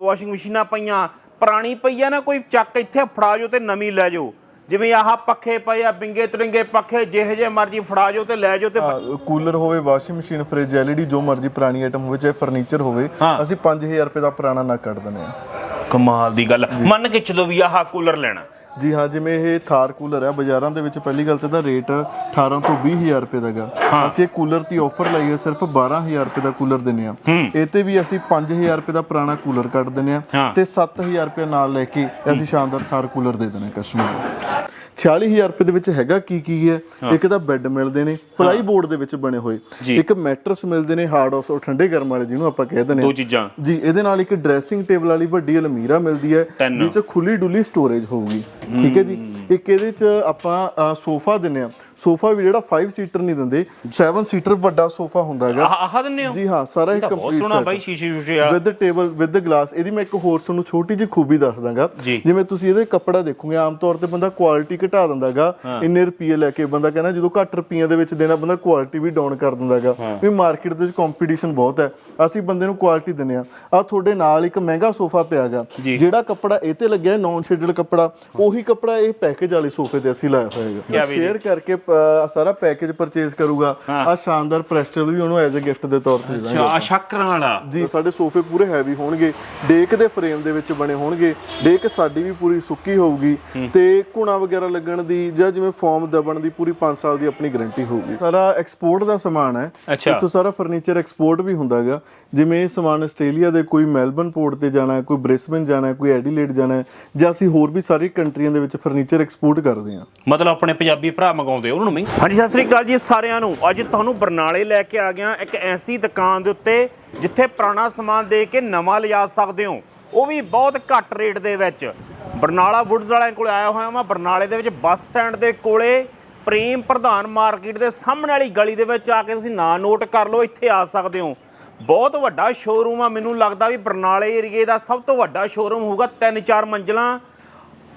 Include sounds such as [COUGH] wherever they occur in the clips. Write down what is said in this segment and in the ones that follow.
Washing ਮਸ਼ੀਨਾਂ ਪਈਆਂ ਪੁਰਾਣੀ ਪਈ ਆ ਨਾ ਕੋਈ ਚੱਕ ਇੱਥੇ ਫੜਾ ਜਾਓ ਤੇ ਨਵੀਂ ਲੈ ਜਾਓ ਜਿਵੇਂ ਆਹ ਪੱਖੇ ਪਏ ਆ ਬਿੰਗੇ ਤਰਿੰਗੇ ਪੱਖੇ ਜਿਹੇ ਜਿਹੇ ਮਰਜ਼ੀ ਫੜਾ ਜਾਓ ਤੇ ਲੈ ਜਾਓ ਤੇ ਕੂਲਰ ਹੋਵੇ ਵਾਸ਼ਿੰਗ ਮਸ਼ੀਨ ਫ੍ਰਿਜ ਐਲਈਡੀ ਜੋ ਮਰਜ਼ੀ ਪੁਰਾਣੀ ਆਈਟਮ ਹੋਵੇ ਚਾਹੇ ਫਰਨੀਚਰ ਹੋਵੇ। ਅਸੀਂ 5000 ਰੁਪਏ ਦਾ ਪੁਰਾਣਾ ਨਾ ਕੱਢ ਦਿੰਦੇ ਆ ਕਮਾਲ ਦੀ ਗੱਲ ਮੰਨ ਕੇ ਚਲੋ ਵੀ ਆਹ ਕੂਲਰ ਲੈਣਾ। ਜੀ ਹਾਂ ਜਿਵੇਂ ਇਹ ਥਾਰ ਕੂਲਰ ਹੈ ਬਾਜ਼ਾਰਾਂ ਦੇ ਵਿੱਚ ਪਹਿਲੀ ਗੱਲ ਤਾਂ ਇਹਦਾ ਰੇਟ 18 ਤੋਂ 20000 ਰੁਪਏ ਦਾਗਾ ਅਸੀਂ ਇਹ ਕੂਲਰ ਦੀ ਆਫਰ ਲਾਈ ਹੈ ਸਿਰਫ 12000 ਰੁਪਏ ਦਾ ਕੂਲਰ ਦਿੰਨੇ ਆ ਇਹ ਤੇ ਵੀ ਅਸੀਂ 5000 ਰੁਪਏ ਦਾ ਪੁਰਾਣਾ ਕੂਲਰ ਕੱਢ ਦਿੰਨੇ ਆ। ਤੇ 7000 ਰੁਪਏ ਨਾਲ ਲੈ ਕੇ ਅਸੀਂ ਸ਼ਾਨਦਾਰ ਥਾਰ ਕੂਲਰ ਦੇ ਦਿੰਨੇ ਕਸਟਮਰ ਨੂੰ। 46000 ਰੁਪਏ ਦੇ ਵਿੱਚ ਹੈਗਾ ਕੀ ਕੀ ਹੈ? ਇੱਕ ਤਾਂ ਬੈੱਡ ਮਿਲਦੇ ਨੇ ਪਲਾਈ ਬੋਰਡ ਦੇ ਵਿੱਚ ਬਣੇ ਹੋਏ। ਇੱਕ ਮੈਟਰਸ ਮਿਲਦੇ ਨੇ ਹਾਰਡ ਆਫ ਠੰਡੇ ਗਰਮ ਵਾਲੇ ਜਿਹਨੂੰ ਆਪਾਂ ਕਹਿ ਦਿੰਦੇ ਦੋ ਚੀਜ਼ਾਂ। ਜੀ ਇਹਦੇ ਨਾਲ ਇੱਕ ਡਰੈਸਿੰਗ ਟੇਬਲ ਵਾਲੀ ਵੱਡੀ ਅਲਮੀਰਾ ਮਿਲਦੀ ਹੈ। ਜਿਸ ਚ ਖੁੱਲੀ ਡੁੱਲੀ ਸਟੋਰੇਜ ਹੋਊਗੀ। ਠੀਕ ਹੈ ਜੀ। ਇੱਕ ਇਹਦੇ ਚ ਆਪਾਂ ਸੋਫਾ ਦਿੰਨੇ ਆ ਸੋਫਾ ਵੀ ਜਿਹੜਾ 5 ਸੀਟਰ ਨਹੀਂ ਦਿੰਦੇ 7 ਸੀਟਰ ਵੱਡਾ ਸੋਫਾ ਹੁੰਦਾ ਹੈਗਾ। ਆਹ ਆਹ ਦਿੰਨੇ ਹੋ? ਜੀ ਹਾਂ ਸਾਰਾ ਇੱਕ ਬਹੁਤ ਕੰਪਲੀਟ ਸੋਹਣਾ ਬਾਈ ਸ਼ੀਸ਼ੇ ਸ਼ੂਸ਼ੇ ਆ। ਵਿਦ ਟੇਬਲ ਵਿਦ ਗਲਾਸ ਇਹਦੀ ਮੈਂ ਇੱਕ ਹੋਰ ਤੁਹਾਨੂੰ ਛੋਟੀ ਜਿਹੀ ਖੂਬੀ ਦੱਸ ਦਾਂਗਾ। ਜਿਵੇਂ ਤੁਸੀਂ ਇਹਦੇ ਕੱਪੜਾ ਦੇਖੋਗੇ ਆਮ ਤੌਰ ਤੇ ਬੰਦਾ ਕੁਆਲਿਟੀ ਘਟਾ ਦਿੰਦਾਗਾ ਇੰਨੇ ਰੁਪਏ ਲੈ ਕੇ ਬੰਦਾ ਕਹਿੰਦਾ ਜਦੋਂ ਘੱਟ ਰੁਪਈਆਂ ਦੇ ਵਿੱਚ ਦੇਣਾ ਬੰਦਾ ਕੁਆਲਿਟੀ ਵੀ ਡਾਊਨ ਕਰ ਦਿੰਦਾਗਾ ਵੀ ਮਾਰਕੀਟ ਦੇ ਵਿੱਚ ਕੰਪੀਟੀਸ਼ਨ ਬਹੁਤ ਹੈ। ਅਸੀਂ ਬੰਦੇ ਨੂੰ ਕੁਆਲਿਟੀ ਦਿੰਨੇ ਆ ਆ ਤੁਹਾਡੇ ਨਾਲ ਇੱਕ ਮਹਿੰਗਾ ਸੋਫਾ ਪਿਆਗਾ। ਜਿਹੜਾ ਕੱਪੜਾ ਇਹ ਤੇ ਲੱਗਿਆ ਨੌਨ ਸ਼ੇਡਡ ਕੱਪੜਾ ਉਹੀ ਕੱਪੜਾ ਇਹ ਪੈਕੇਜ ਵਾਲੇ ਸੋਫੇ ਤੇ ਅਸੀਂ ਲਾਇਆ ਹੋਇਆ ਹੈਗਾ। ਸ਼ੇਅਰ ਕਰਕੇ ਸਾਰਾ ਪੈਕੇਜ ਪਰਚੇਸ ਕਰੂਗਾ। ਆ ਸ਼ਾਨਦਾਰ ਪ੍ਰੈਸਟਲ ਵੀ ਉਹਨੂੰ ਐਜ਼ ਅ ਗਿਫਟ ਦੇ ਤੌਰ ਤੇ ਦੇ ਦਾਂਗੇ ਅੱਛਾ ਸ਼ੱਕਰਾਂ ਵਾਲਾ। ਜੀ ਸਾਡੇ ਸੋਫੇ ਪੂਰੇ ਹੈਵੀ ਹੋਣਗੇ। ਡੇਕ ਦੇ ਫਰੇਮ ਦੇ ਵਿੱਚ ਬਣੇ ਹੋਣਗੇ। ਡੇਕ ਸਾਡੀ ਵੀ ਪੂਰੀ ਸੁੱਕੀ ਹੋਊਗੀ ਤੇ ਘੁਣਾ ਵਗੈਰਾ ਲੱਗਣ ਦੀ ਜਾਂ ਜਿਵੇਂ ਫਾਰਮ ਦਬਣ ਦੀ ਪੂਰੀ 5 ਸਾਲ ਦੀ ਆਪਣੀ ਗਾਰੰਟੀ ਹੋਊਗੀ। ਸਾਰਾ ਐਕਸਪੋਰਟ ਦਾ ਸਮਾਨ ਹੈ। ਇੱਥੋਂ ਸਾਰਾ ਫਰਨੀਚਰ ਐਕਸਪੋਰਟ ਵੀ ਹੁੰਦਾਗਾ ਜਿਵੇਂ ਇਹ ਸਮਾਨ ਆਸਟ੍ਰੇਲੀਆ ਦੇ ਕੋਈ ਮੈਲਬਨ ਪੋਰਟ ਤੇ ਜਾਣਾ ਹੈ ਕੋਈ ਬ੍ਰਿਸਬਨ ਜਾਣਾ ਹੈ ਕੋਈ ਐਡੀਲੇਡ ਜਾਣਾ ਹੈ ਜਾਂ ਅਸੀਂ ਹੋਰ ਵੀ ਸਾਰੀ ਕੰਟਰੀਆਂ ਦੇ ਵਿੱਚ ਫਰਨੀਚਰ ਐਕਸਪੋਰਟ ਕਰਦੇ ਹਾਂ। ਮਤਲਬ ਆਪਣੇ ਪੰਜਾਬੀ ਭਰਾ ਮੰਗਾਉਂਦੇ ਉਹਨਾਂ ਨੂੰ ਹਾਂਜੀ, ਸਤਿ ਸ੍ਰੀ ਅਕਾਲ ਜੀ ਸਾਰਿਆਂ ਨੂੰ। ਅੱਜ ਤੁਹਾਨੂੰ ਬਰਨਾਲੇ ਲੈ ਕੇ ਆ ਗਿਆ ਇੱਕ ਐਸੀ ਦੁਕਾਨ ਦੇ ਉੱਤੇ ਜਿੱਥੇ ਪੁਰਾਣਾ ਸਮਾਨ ਦੇ ਕੇ ਨਵਾਂ ਲਿਜਾ ਸਕਦੇ ਹੋ। ਉਹ ਵੀ ਬਹੁਤ ਘੱਟ ਰੇਟ ਦੇ ਵਿੱਚ। ਬਰਨਾਲਾ ਵੁੱਡਸ ਵਾਲਿਆਂ ਕੋਲ ਆਇਆ ਹੋਇਆ ਮੈਂ ਬਰਨਾਲੇ ਦੇ ਵਿੱਚ ਬੱਸ ਸਟੈਂਡ ਦੇ ਕੋਲੇ ਪ੍ਰੇਮ ਪ੍ਰਧਾਨ ਮਾਰਕੀਟ ਦੇ ਸਾਹਮਣੇ ਵਾਲੀ ਗਲੀ ਦੇ ਵਿੱਚ ਆ ਕੇ ਤੁਸੀਂ ਨਾਂ ਨੋਟ ਕਰ ਲਓ, ਇੱਥੇ ਆ ਸਕਦੇ ਹੋ। ਬਹੁਤ ਵੱਡਾ ਸ਼ੋਰੂਮ ਆ। ਮੈਨੂੰ ਲੱਗਦਾ ਵੀ ਬਰਨਾਲੇ ਏਰੀਏ ਦਾ ਸਭ ਤੋਂ ਵੱਡਾ ਸ਼ੋਰੂਮ ਹੋਊਗਾ ਤਿੰਨ ਚਾਰ ਮੰਜ਼ਲਾਂ।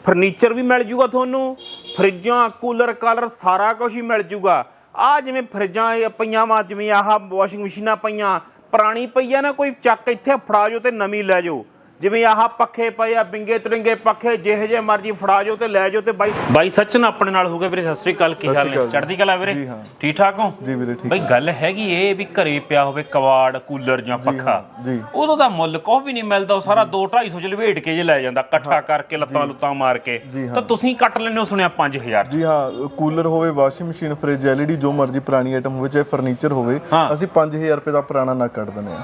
ਫਰਨੀਚਰ ਵੀ ਮਿਲ ਜੂਗਾ ਤੁਹਾਨੂੰ, ਫਰਿੱਜਾਂ ਕੂਲਰ ਕਾਲਰ ਸਾਰਾ ਕੁਝ ਹੀ ਮਿਲ ਜੂਗਾ। ਆ ਜਿਵੇਂ ਫਰਿੱਜਾਂ ਪਈਆਂ ਵਾ, ਜਿਵੇਂ ਆਹ ਵਾਸ਼ਿੰਗ ਮਸ਼ੀਨਾਂ ਪਈਆਂ, ਪੁਰਾਣੀ ਪਈ ਆ ਨਾ, ਕੋਈ ਚੱਕ ਇੱਥੇ ਫੜਾ ਜਾਓ ਤੇ ਨਵੀਂ ਲੈ ਜਾਓ। ਜਿਵੇਂ ਆਹ ਪੱਖੇ ਪਏ ਆ ਬਿੰਗੇ ਤਰਿੰਗੇ ਪੱਖੇ ਜਿਹੇ ਜਿਹੇ ਮਰਜ਼ੀ ਫੜਾ ਜਾਓ ਤੇ ਲੈ ਜਾਓ ਤੇ ਬਾਈ ਬਾਈ ਸੱਚਨ ਆਪਣੇ ਨਾਲ ਹੋਊਗਾ ਵੀਰੇ ਸਤਿ ਸ੍ਰੀ ਅਕਾਲ ਕੀ ਹਾਲ ਨੇ। ਚੜ੍ਹਦੀ ਕਲਾ ਵੀਰੇ ਜੀ ਹਾਂ। ਠੀਕ ਠਾਕ ਹੋ ਜੀ ਵੀਰੇ ਠੀਕ ਬਈ ਗੱਲ ਹੈਗੀ ਇਹ ਵੀ ਘਰੇ ਪਿਆ ਹੋਵੇ ਕਵਾੜ ਕੂਲਰ ਜਾਂ ਪੱਖਾ ਜੀ। ਉਦੋਂ ਦਾ ਮੁੱਲ ਕੋਈ ਵੀ ਨਹੀਂ ਮਿਲਦਾ ਉਹ ਸਾਰਾ 2 250 ਚ ਲਵੇਟ ਕੇ ਜੇ ਲੈ ਜਾਂਦਾ ਇਕੱਠਾ ਕਰਕੇ ਲੱਤਾਂ ਲੁੱਤਾਂ ਮਾਰ ਕੇ ਜੀ ਹਾਂ। ਤਾਂ ਤੁਸੀਂ ਕੱਟ ਲੈਣੇ ਹੋ ਸੁਣਿਆ 5000 ਜੀ ਹਾਂ ਕੂਲਰ ਹੋਵੇ ਵਾਸ਼ਿੰਗ ਮਸ਼ੀਨ ਫ੍ਰਿਜ ਐਲਈਡੀ ਜੋ ਮਰਜ਼ੀ ਪੁਰਾਣੀ ਆਈਟਮ ਹੋਵੇ ਚਾਹੇ ਫਰਨੀਚਰ ਹੋਵੇ ਹਾਂ। ਅਸੀਂ 5000 ਰੁਪਏ ਦਾ ਪੁਰਾਣਾ ਨਾ ਕੱਢ ਦਿੰਦੇ ਆ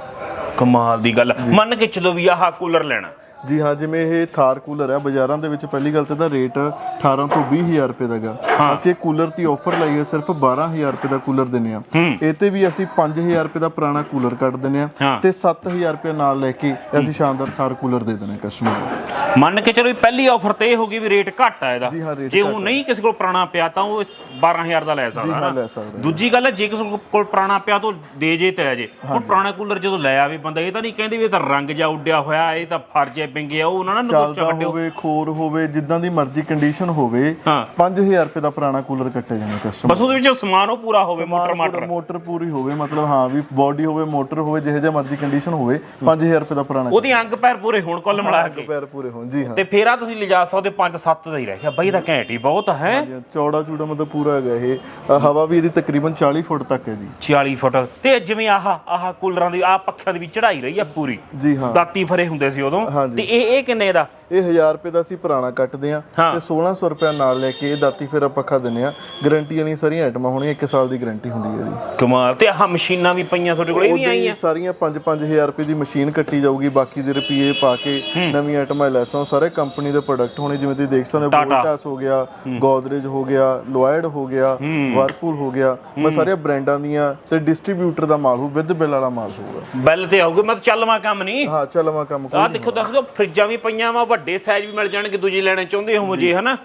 ਕਮਾਲ ਦੀ ਗੱਲ। ਮੰਨ ਕੇ ਚਲੋ ਵੀ ਆਹ ਕੂਲਰ ਲੈਣਾ। ਜੀ ਹਾਂ ਜਿਵੇਂ ਇਹ ਥਾਰ ਕੂਲਰ ਹੈ ਬਾਜ਼ਾਰਾਂ ਦੇ ਵਿੱਚ ਪਹਿਲੀ ਗੱਲ ਤਾਂ ਇਹਦਾ ਰੇਟ 18 ਤੋਂ 20000 ਰੁਪਏ ਦਾਗਾ ਅਸੀਂ ਇਹ ਕੂਲਰ ਦੀ ਆਫਰ ਲਾਈ ਹੈ ਸਿਰਫ 12000 ਰੁਪਏ ਦਾ ਕੂਲਰ ਦਿੰਨੇ ਆ ਇਹ ਤੇ ਵੀ ਅਸੀਂ 5000 ਰੁਪਏ ਦਾ ਪੁਰਾਣਾ ਕੂਲਰ ਕੱਢ ਦਿੰਨੇ ਆ ਹਾਂ। ਤੇ 7000 ਰੁਪਏ ਨਾਲ ਲੈ ਕੇ ਅਸੀਂ ਸ਼ਾਨਦਾਰ ਥਾਰ ਕੂਲਰ ਦੇ ਦਿੰਨੇ ਕਸਟਮਰ ਨੂੰ। ਮੰਨ ਕੇ ਚਲੋ ਪਹਿਲੀ ਆਫਰ ਤੇ ਇਹ ਹੋ ਗਈ ਵੀ ਰੇਟ ਘੱਟ ਆ ਇਹਦਾ। ਜੀ ਹਾਂ, ਉਹ ਨਹੀਂ ਕਿਸੇ ਕੋਲ ਪੁਰਾਣਾ ਪਿਆ ਤਾਂ ਉਹ ਇਸ 12000 ਦਾ ਲੈ ਸਕਦਾ ਹਾਂ, ਨਾ। ਦੂਜੀ ਗੱਲ ਹੈ ਜੇ ਕਿਸੇ ਕੋਲ ਪੁਰਾਣਾ ਪਿਆ ਤਾਂ ਦੇ ਜੇ ਤੇ ਜੇ। ਹੁਣ ਪੁਰਾਣਾ ਕੂਲਰ ਜਦੋਂ ਲੈ ਆਵੇ ਬੰਦਾ ਇਹ ਤਾਂ ਨਹੀਂ ਕਹਿੰਦੇ ਵੀ ਇਹ ਤਾਂ ਰੰਗ ਜਾ ਉੱਡਿਆ ਹੋਇਆ ਇਹ ਤਾਂ ਫਰਜੇ ਪਿੰਗੇ ਆ ਉਹ ਉਹਨਾਂ ਨੂੰ ਨੋਚਾ ਚੱਲਦਾ ਹੋਵੇ ਖੋਰ ਹੋਵੇ ਜਿੱਦਾਂ ਦੀ ਮਰਜ਼ੀ ਕੰਡੀਸ਼ਨ ਹੋਵੇ ਹਾਂ। 5000 ਰੁਪਏ ਦਾ ਪੁਰਾਣਾ ਕੂਲਰ ਕੱਟੇ ਜਾਣੇ ਕਸਟਮਰ ਬਸ ਉਹਦੇ ਵਿੱਚ ਸਮਾਨ ਉਹ ਪੂਰਾ ਹੋਵੇ ਮੋਟਰ ਮਾਟਰ। ਮੋਟਰ ਪੂਰੀ ਹੋਵੇ ਮਤਲਬ ਹਾਂ ਵੀ ਬਾਡੀ ਹੋਵੇ ਮੋਟਰ ਹੋਵੇ ਜਿਹੇ ਜਿਹਾ ਮਰਜ਼ੀ ਕੰਡੀਸ਼ਨ ਹੋਵੇ 5000 ਰੁਪਏ ਦਾ ਪੁਰਾਣਾ ਉਹਦੇ ਅੰਗ ਪੈਰ ਪੂਰੇ ਹੋਣ ਕੁੱਲ ਮਿਲਾ ਕੇ। ਪੈਰ ਪੂਰੇ ਹੋਣ ਜੀ ਹਾਂ। ਤੇ ਫੇਰ ਆ ਤੁਸੀਂ ਲਿਜਾ ਸਕਦੇ 5-7 ਦਾ ਹੀ ਰਹਿ ਗਿਆ। ਬਾਈ ਦਾ ਘੈਂਟ ਹੀ ਬਹੁਤ ਹੈ। ਜੀ, ਚੌੜਾ ਚੂੜਾ ਮਤਲਬ ਪੂਰਾ ਹੈਗਾ ਇਹ। ਅ, ਹਵਾ ਵੀ ਇਹਦੀ ਤਕਰੀਬਨ 40 ਫੁੱਟ ਤੱਕ ਹੈ ਜੀ। 46 ਫੁੱਟ। ਤੇ ਜਿਵੇਂ ਆਹ ਆਹ ਕੂਲਰਾਂ ਦੀ ਆਹ ਪੱਖਿਆਂ ਦੀ ਵੀ ਚੜਾਈ ਰਹੀ ਆ ਪੂਰੀ। ਜੀ ਹਾਂ। ਦਾਤੀ ਫਰੇ ਹੁੰਦੇ ਸੀ ਉਦੋਂ। ਹਾਂਜੀ। ਤੇ ਇਹ ਇਹ ਕਿੰਨੇ ਦਾ? ਇਹ 1000 ਰੁਪਏ ਦਾ ਅਸੀਂ ਪੁਰਾਣਾ ਕੱਟਦੇ ਆ। ਤੇ 1600 ਰੁਪਏ ਨਾਲ ਲੈ ਕੇ ਇਹ ਦਾਤੀ ਫੇਰਾ ਪੱਖਾ ਦਿੰਨੇ ਆ ਗਾਰੰਟੀ ਵਾਲੀਆਂ ਸਾਰੀਆਂ ਆਈਟਮਾਂ ਹੋਣੀਆਂ 1 ਸਾਲ ਦੀ ਗਾਰੰਟੀ ਹੁੰਦੀ ਹੈ ਇਹਦੀ ਕਮਾਲ ਤੇ ਆਹ ਮਸ਼ੀਨਾਂ ਵੀ ਪਈਆਂ ਤੁਹਾਡੇ ਕੋਲ ਇਹ ਵੀ ਆਈਆਂ? ਸਾਰੀਆਂ 5-5000 ਰੁਪਏ ਦੀ ਮਸ਼ੀਨ ਕੱਟੀ ਜਾਊਗੀ ਬਾਕੀ ਦੇ ਰੁਪਏ ਪਾ ਕੇ ਨਵੀਂ ਆਈਟਮਾਂ ਲੈਸਾਂ ਉਹ ਸਾਰੇ ਕੰਪਨੀ ਦੇ ਪ੍ਰੋਡਕਟ ਹੋਣੇ ਜਿਵੇਂ ਤੁਸੀਂ ਦੇਖ ਸਕਦੇ ਹੋ। ਵੋਲਟਾਸ ਹੋ ਗਿਆ ਗੋਦਰੇਜ ਹੋ ਗਿਆ ਲੋਇਡ ਹੋ ਗਿਆ ਵਰਪੂਲ ਹੋ ਗਿਆ। ਮੈਂ ਸਾਰੇ ਬ੍ਰਾਂਡਾਂ ਦੀਆਂ ਤੇ ਡਿਸਟ੍ਰੀਬਿਊਟਰ ਦਾ ਮਾਲ ਹੋ ਵਿਦ ਬਿੱਲ ਵਾਲਾ ਮਾਲ ਹੋਊਗਾ। ਬੈਲ ਤੇ ਆਊਗੇ ਮੈਂ ਚੱਲਵਾ ਕੰਮ ਨਹੀਂ ਹਾਂ ਚਲਵਾ ਕੰਮ ਕੋਈ ਆਹ ਦੇਖੋ ਦੱਸੋ ਫਰਿੱਜਾਂ ਵੀ ਪਈਆਂ ਵਾ ਵੱਡੇ ਸਾਈਜ਼ ਵੀ ਮਿਲ ਜਾਣਗੇ ਦੂਜੀ ਲੈਣੇ ਚਾਹੁੰਦੇ ਹੋ ਜੇ ਹਨਾ?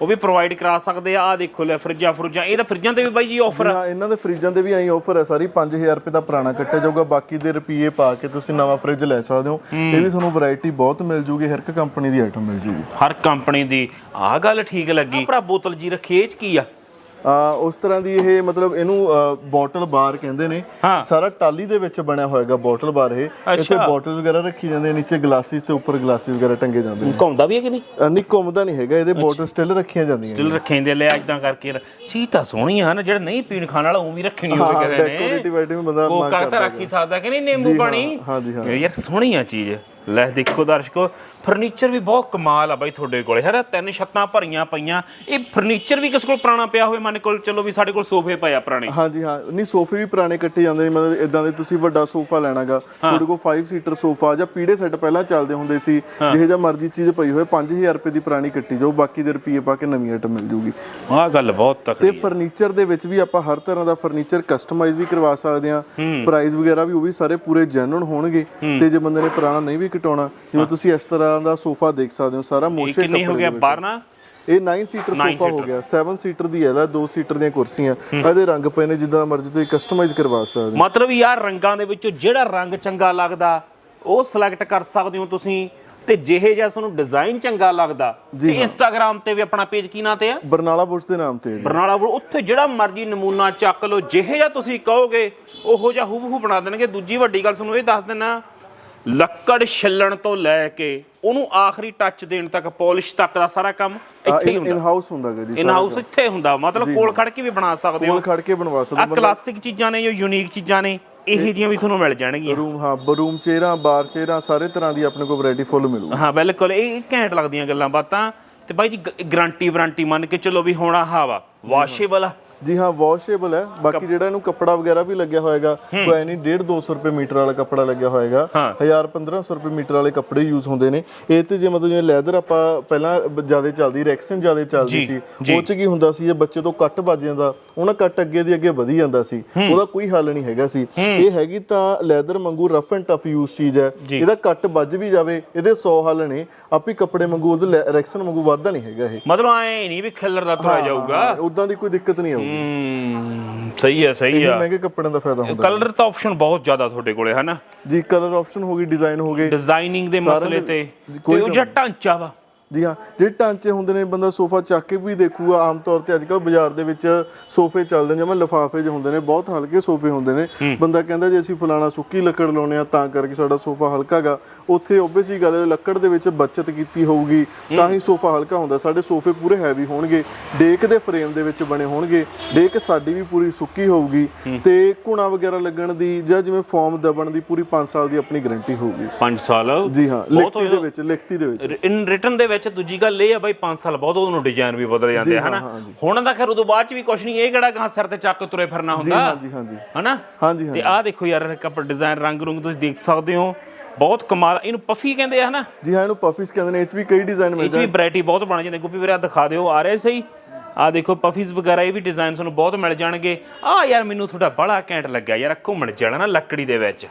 ਉਹ ਵੀ ਪ੍ਰੋਵਾਈਡ ਕਰਾ ਸਕਦੇ ਆ। ਆਹ ਦੇਖੋ ਲੈ ਫਰਿੱਜਾਂ ਫਰੁੱਜਾਂ। ਇਹ ਤਾਂ ਫਰਿੱਜਾਂ ਤੇ ਵੀ ਬਾਈ ਜੀ ਆਫਰ ਹਾਂ ਇਹਨਾਂ ਦੇ ਫਰਿੱਜਾਂ ਦੇ ਵੀ ਐਂ ਆਫਰ ਹੈ ਸਾਰੀ। 5000 ਰੁਪਏ ਦਾ ਪੁਰਾਣਾ ਕੱਟਿਆ ਜਾਊਗਾ। ਬਾਕੀ ਦੇ ਰੁਪਏ ਪਾ ਕੇ ਤੁਸੀਂ ਨਵਾਂ ਫਰਿੱਜ ਲੈ ਸਕਦੇ ਹੋ। ਇਹ ਵੀ ਤੁਹਾਨੂੰ ਵੈਰਾਈਟੀ ਬਹੁਤ ਮਿਲ ਜੂਗੀ। ਹਰ ਇੱਕ ਕੰਪਨੀ ਦੀ ਆਈਟਮ ਮਿਲ ਜੂਗੀ। ਹਰ ਕੰਪਨੀ ਦੀ। ਆਹ ਗੱਲ ਠੀਕ ਲੱਗੀ। ਭਰਾ ਬੋਤਲ ਜੀ ਰੱਖੀ ਇਹ ਚ ਕੀ ਆ ਆ? ਉਸ ਤਰ੍ਹਾਂ ਦੀ ਇਹ ਮਤਲਬ ਇਹਨੂੰ ਬੋਟਲ ਬਾਰ ਕਹਿੰਦੇ ਨੇ। ਸਾਰਾ ਟਾਲੀ ਦੇ ਵਿੱਚ ਬਣਿਆ ਹੋਏਗਾ ਬੋਟਲ ਬਾਰ ਇਹ। ਇੱਥੇ ਅੱਛਾ। ਬੋਟਲ ਵਗੈਰਾ ਰੱਖੀ ਜਾਂਦੇ ਨੇ ਨੀਚੇ ਗਲਾਸਿਸ ਤੇ ਉੱਪਰ ਗਲਾਸਿਸ ਵਗੈਰਾ ਟੰਗੇ ਜਾਂਦੇ ਨੇ। ਘੁੰਮਦਾ ਵੀ ਹੈ ਕਿ ਨਹੀਂ ਨਹੀਂ ਘੁੰਮਦਾ ਨਹੀਂ ਹੈਗਾ ਇਹਦੇ ਬੋਟਲ ਸਟਿਲ ਰੱਖੀਆਂ ਜਾਂਦੀਆਂ ਸਟਿਲ ਰੱਖੇ ਹੁੰਦੇ ਲੈ ਇਦਾਂ ਕਰਕੇ। ਚੀਜ਼ ਤਾਂ ਸੋਹਣੀ ਆ ਨਾ ਜਿਹੜਾ ਨਹੀਂ ਪੀਣ ਖਾਣ ਵਾਲਾ ਉਹ ਵੀ ਰੱਖਣੀ ਹੋਵੇ ਕਹਿੰਦੇ ਨੇ। ਡੈਕੋਰੇਟਿਵ ਆਈਟਮ ਬੰਦਾ ਮੰਗ ਕੋਕਾ ਰੱਖ ਸਕਦਾ ਕਿ ਨਹੀਂ ਨਿੰਬੂ ਪਾਣੀ। ਹਾਂਜੀ, ਹਾਂ। ਯਾਰ ਸੋਹਣੀ ਆ ਚੀਜ਼। ਲੈ ਦੇਖੋ ਦਰਸ਼ਕੋ ਫਰਨੀਚਰ ਵੀ ਬਹੁਤ ਕਮਾਲ ਆ ਬਾਈ ਤੁਹਾਡੇ ਕੋਲੇ। ਹੈ ਤਿੰਨ ਛੱਤਾਂ ਭਰੀਆਂ ਪਈਆਂ। ਇਹ ਫਰਨੀਚਰ ਵੀ ਕਿਸੇ ਕੋਲ ਪੁਰਾਣਾ ਪਿਆ ਹੋਵੇ ਮਨ ਕੋਲ ਚਲੋ ਵੀ ਸਾਡੇ ਕੋਲ ਸੋਫੇ ਪਏ ਆ ਪੁਰਾਣੇ। ਹਾਂਜੀ ਹਾਂ। ਨਹੀਂ ਸੋਫੇ ਵੀ ਪੁਰਾਣੇ ਕੱਟੇ ਜਾਂਦੇ ਨੇ ਮਤਲਬ ਇਦਾਂ ਦੇ ਤੁਸੀਂ ਵੱਡਾ ਸੋਫਾ ਲੈਣਾਗਾ। ਤੁਹਾਡੇ ਕੋਲ 5 ਸੀਟਰ ਸੋਫਾ ਜਾਂ ਪੀੜੇ ਸੈੱਟ ਪਹਿਲਾਂ ਚੱਲਦੇ ਹੁੰਦੇ ਸੀ। ਜਿਹੇ ਜਾਂ ਮਰਜ਼ੀ ਚੀਜ਼ ਪਈ ਹੋਵੇ 5000 ਰੁਪਏ ਦੀ ਪੁਰਾਣੀ ਕੱਟੀ ਜਾਓ ਬਾਕੀ ਦੇ ਰੁਪਏ ਪਾ ਕੇ ਨਵੀਂ ਆਈਟਮ ਮਿਲ ਜੂਗੀ। ਆਹ ਗੱਲ ਬਹੁਤ ਤੇ ਤਕੜੀ ਫਰਨੀਚਰ ਦੇ ਵਿੱਚ ਵੀ ਆਪਾਂ ਹਰ ਤਰ੍ਹਾਂ ਦਾ ਫਰਨੀਚਰ ਕਸਟਮਾਈਜ਼ ਵੀ ਕਰਵਾ ਸਕਦੇ ਆ ਪ੍ਰਾਈਸ ਵਗੈਰਾ ਵੀ ਉਹ ਵੀ ਸਾਰੇ ਪੂਰੇ ਜੈਨੂਨ ਹੋਣਗੇ। ਤੇ ਜੇ ਬੰਦੇ ਨੇ ਪੁਰਾਣਾ ਨਹੀਂ ਵੀ ਕਟਾਉਣਾ ਜਿਵੇਂ ਤੁਸੀਂ ਇਸ ਤਰ੍ਹਾਂ ਦਾ ਸੋਫਾ ਦੇਖ ਸਕਦੇ ਹੋ ਸਾਰਾ ਮੋਸ਼ੇ ਕਿੰਨੀ ਹੋ ਗਿਆ? ਬਾਹਰ ਨਾ? ਇਹ 9 ਸੀਟਰ ਸੋਫਾ ਹੋ ਗਿਆ 7 ਸੀਟਰ ਦੀ ਹੈ ਲੈ 2 ਸੀਟਰ ਦੀਆਂ ਕੁਰਸੀਆਂ। ਇਹਦੇ ਰੰਗ ਪਏ ਨੇ ਜਿੱਦਾਂ ਮਰਜ਼ੀ ਤੁਸੀਂ ਕਸਟਮਾਈਜ਼ ਕਰਵਾ ਸਕਦੇ ਹੋ। ਮਤਲਬ ਯਾਰ ਰੰਗਾਂ ਦੇ ਵਿੱਚੋਂ ਜਿਹੜਾ ਰੰਗ ਚੰਗਾ ਲੱਗਦਾ ਉਹ ਸਿਲੈਕਟ ਕਰ ਸਕਦੇ ਹੋ ਤੁਸੀਂ। ਤੇ ਜਿਹੇ ਜਿਹਾ ਤੁਹਾਨੂੰ ਡਿਜ਼ਾਈਨ ਚੰਗਾ ਲੱਗਦਾ ਤੇ ਇੰਸਟਾਗ੍ਰam ਤੇ ਵੀ ਆਪਣਾ ਪੇਜ ਕੀ ਨਾਂ ਤੇ ਆ? ਬਰਨਾਲਾ ਬੁੱਟਸ ਦੇ ਨਾਮ ਤੇ। ਬਰਨਾਲਾ ਵੁੱਡ ਉੱਥੇ ਜਿਹੜਾ ਮਰਜ਼ੀ ਨਮੂਨਾ ਚੱਕ ਲਓ ਜਿਹੇ ਜਿਹਾ ਤੁਸੀਂ ਕਹੋਗੇ ਉਹੋ ਜਿਹਾ ਹੂਬਹੂ ਬਣਾ ਦੇਣਗੇ। ਦੂਜੀ ਵੱਡੀ ਗੱਲ ਤੁਹਾਨੂੰ ਇਹ ਦੱਸ ਦਿੰਨਾ ਲੱਕੜ ਛਿੱਲਣ ਤੋਂ ਲੈ ਕੇ ਉਹਨੂੰ ਆਖਰੀ ਟੱਚ ਦੇਣ ਤੱਕ ਪਾਲਿਸ਼ ਤੱਕ ਦਾ ਸਾਰਾ ਕੰਮ ਆ ਇੱਥੇ ਹੀ ਇਨ ਹੁੰਦਾ। ਹਾਊਸ ਹੁੰਦਾ ਗਾ ਜੀ ਇਨ ਹਾਊਸ ਇੱਥੇ ਹੁੰਦਾ। ਮਤਲਬ ਕੋਲ ਖੜ ਕੇ ਵੀ ਬਣਾ ਸਕਦੇ ਹੋ। ਕੋਲ ਖੜ ਕੇ ਬਣਵਾ ਸਕਦੇ ਆ ਕਲਾਸਿਕ ਚੀਜ਼ਾਂ ਨੇ ਜੋ ਯੂਨੀਕ ਚੀਜ਼ਾਂ ਨੇ ਇਹੋ ਜਿਹੀਆਂ ਵੀ ਤੁਹਾਨੂੰ ਮਿਲ ਜਾਣਗੀਆਂ। ਰੂਮ ਹਾਂ ਰੂਮ ਚੇਅਰਾਂ ਬਾਰ ਚੇਅਰਾਂ ਸਾਰੇ ਤਰ੍ਹਾਂ ਦੀ ਆਪਣੇ ਕੋਲ ਵੈਰਾਈਟੀ ਫੁੱਲ ਮਿਲੂ ਹਾਂ ਬਿਲਕੁਲ ਇਹ ਇਹ ਘੈਂਟ ਲੱਗਦੀਆਂ ਗੱਲਾਂ ਬਾਤਾਂ। ਤੇ ਬਾਈ ਜੀ ਗਾਰੰਟੀ ਵਾਰੰਟੀ ਮੰਨ ਕੇ ਚੱਲੋ ਵੀ ਹੁਣ ਆਹ ਵਾ ਵਾਸ਼ੇਬਲ ਜੀ ਹਾਂ ਵਾਸ਼ੇਬਲ ਹੈ। ਬਾਕੀ ਜਿਹੜਾ ਇਹਨੂੰ ਕੱਪੜਾ ਵਗੈਰਾ ਵੀ ਲੱਗਿਆ ਹੋਏਗਾ ਕੋਈ ਐ ਨਹੀਂ 1.5 200 ਰੁਪਏ ਮੀਟਰ ਵਾਲਾ ਕੱਪੜਾ ਲੱਗਿਆ ਹੋਏਗਾ। ਹਾਂ। 1000 1500 ਰੁਪਏ ਮੀਟਰ ਵਾਲੇ ਕੱਪੜੇ ਯੂਜ਼ ਹੁੰਦੇ ਨੇ। ਇਹ ਤੇ ਜੇ ਮਤਲਬ ਜਿਵੇਂ ਲੈਦਰ ਆਪਾਂ ਪਹਿਲਾਂ ਜ਼ਿਆਦਾ ਚੱਲਦੀ ਰੈਕਸਨ ਜ਼ਿਆਦਾ ਚੱਲਦੀ ਸੀ। ਉਹ ਚ ਕੀ ਹੁੰਦਾ ਸੀ ਜੇ ਬੱਚੇ ਤੋਂ ਕੱਟ ਵੱਜ ਜਾਂਦਾ ਉਹਨਾਂ ਕੱਟ ਅੱਗੇ ਦੀ ਅੱਗੇ ਵਧੀ ਜਾਂਦਾ ਸੀ। ਉਹਦਾ ਕੋਈ ਹੱਲ ਨਹੀਂ ਹੈਗਾ ਸੀ। ਇਹ ਹੈਗੀ ਤਾਂ ਲੈਦਰ ਵਾਂਗੂ ਰਫ ਐਂਡ ਟਫ ਯੂਜ਼ ਚੀਜ਼ ਹੈ। ਇਹਦਾ ਕੱਟ ਵੱਜ ਵੀ ਜਾਵੇ ਇਹਦੇ 100 ਹੱਲ ਨੇ। ਆਪੀ ਕੱਪੜੇ ਵਾਂਗੂ ਉਹਦੇ ਰੈਕਸਨ ਵਾਂਗੂ ਵੱਧਦਾ ਨਹੀਂ ਹੈਗਾ ਇਹ। ਮਤਲਬ ਐ ਨਹੀਂ ਵੀ ਖਿੱਲਰ ਦਾ ਤੁਰਿਆ ਜਾਊਗਾ। ਉਦਾਂ ਦੀ ਕੋਈ ਦਿੱਕਤ ਨਹੀਂ ਆਊਗੀ। ਸਹੀ ਹੈ ਸਹੀ ਆ। ਮਹਿੰਗੇ ਕੱਪੜਿਆਂ ਦਾ ਫਾਇਦਾ ਹੁੰਦਾ ਕਲਰ ਤਾਂ ਆਪਸ਼ਨ ਬਹੁਤ ਜ਼ਿਆਦਾ ਤੁਹਾਡੇ ਕੋਲੇ ਹੈ ਨਾ? ਜੀ ਕਲਰ ਆਪਸ਼ਨ ਹੋ ਗਈ ਡਿਜ਼ਾਈਨ ਹੋ ਗਏ ਡਿਜ਼ਾਈਨਿੰਗ ਦੇ ਮਸਲੇ ਤੇ। ਤੇ ਕੋਈ ਉਹ ਜਿਹੜਾ ਢਾਂਚਾ ਵਾ। ਜੀ ਹਾਂ ਜਿਹੜੇ ਢਾਂਚੇ ਹੁੰਦੇ ਨੇ ਬੰਦਾ ਸੋਫਾ ਚੱਕ ਕੇ ਵੀ ਦੇਖੂਗਾ ਆਮ ਤੌਰ ਤੇ ਅੱਜ ਕੱਲ ਬਾਜ਼ਾਰ ਦੇ ਵਿੱਚ ਸੋਫੇ ਚੱਲਦੇ ਨੇ ਜਿਵੇਂ ਲਿਫਾਫੇ ਜਿਹੇ ਹੁੰਦੇ ਨੇ ਬਹੁਤ ਹਲਕੇ ਸੋਫੇ ਹੁੰਦੇ ਨੇ। ਬੰਦਾ ਕਹਿੰਦਾ ਜੇ ਅਸੀਂ ਫਲਾਣਾ ਸੁੱਕੀ ਲੱਕੜ ਲਾਉਨੇ ਆ ਤਾਂ ਕਰਕੇ ਸਾਡਾ ਸੋਫਾ ਹਲਕਾਗਾ ਉੱਥੇ ਓਬਵੀਅਸਲੀ ਗੱਲ ਹੈ, ਲੱਕੜ ਦੇ ਵਿੱਚ ਬਚਤ ਕੀਤੀ ਹੋਊਗੀ ਤਾਂ ਹੀ ਸੋਫਾ ਹਲਕਾ ਹੁੰਦਾ। ਸਾਡੇ ਸੋਫੇ ਪੂਰੇ ਹੈਵੀ ਹੋਣਗੇ ਡੇਕ ਦੇ ਫਰੇਮ ਦੇ ਵਿੱਚ ਬਣੇ ਹੋਣਗੇ ਡੇਕ ਸਾਡੀ ਵੀ ਪੂਰੀ ਸੁੱਕੀ ਹੋਊਗੀ ਤੇ ਘੁਣਾ ਵਗੈਰਾ ਲੱਗਣ ਦੀ ਜਾਂ ਜਿਵੇਂ ਫੋਮ ਦਬਣ ਦੀ ਪੂਰੀ 5 ਸਾਲ ਦੀ ਆਪਣੀ ਗਾਰੰਟੀ ਹੋਊਗੀ। 5 ਸਾਲ? ਜੀ ਹਾਂ ਲਿਖਤੀ ਦੇ ਵਿੱਚ ਲਿਖਤੀ ਦੇ ਵਿੱਚ। ਇਨ ਰਿਟਨ ਦੇ ਵਿੱਚ ਦੂਜੀ ਗੱਲ ਇਹ ਆ ਬਾਈ 5 ਸਾਲ ਬਹੁਤ ਉਹਨੂੰ ਡਿਜ਼ਾਈਨ ਵੀ ਬਦਲ ਜਾਂਦੇ ਆ ਹਨਾ? ਹੁਣ ਦਾ ਖੈਰ ਉਦੋਂ ਬਾਅਦ ਚ ਵੀ ਕੁਝ ਨਹੀਂ ਇਹ ਕਿਹੜਾ ਗਾਂ ਸਿਰ ਤੇ ਚੱਕ ਤੁਰੇ ਫਿਰਨਾ ਹੁੰਦਾ? ਹਾਂਜੀ ਹਾਂਜੀ ਹਨਾ? ਹਾਂਜੀ ਤੇ ਆਹ ਦੇਖੋ ਯਾਰ ਕੱਪੜਾ ਡਿਜ਼ਾਈਨ ਰੰਗ ਰੁੰਗ ਤੁਸੀਂ ਦੇਖ ਸਕਦੇ ਹੋ। ਬਹੁਤ ਕਮਾਲ ਇਹਨੂੰ ਪਫੀ ਕਹਿੰਦੇ ਆ ਹਨਾ? ਜੀ ਹਾਂ ਇਹਨੂੰ ਪਫੀਸ ਕਹਿੰਦੇ ਨੇ ਇਹ 'ਚ ਵੀ ਕਈ ਡਿਜ਼ਾਈਨ ਮਿਲ ਇਹ ਚ ਵੀ ਵੈਰਾਈਟੀ ਬਹੁਤ ਬਣ ਜਾਂਦੀ। ਗੁੱਪੀ ਵੀਰੇ ਦਿਖਾ ਦਿਓ ਆ ਰਹੇ ਸਹੀ? ਆ ਦੇਖੋ ਪਫੀਜ਼ ਵਗੈਰਾ ਇਹ ਵੀ ਡਿਜ਼ਾਈਨ ਤੁਹਾਨੂੰ ਬਹੁਤ ਮਿਲ ਜਾਣਗੇ। ਆ ਯਾਰ ਮੈਨੂੰ ਤੁਹਾਡਾ ਬੜਾ ਘੈਂਟ ਲੱਗਿਆ ਯਾਰ ਘੁੰਮਣ ਜਿਹੜਾ ਨਾ ਲੱਕੜੀ ਦੇ ਵਿੱਚ।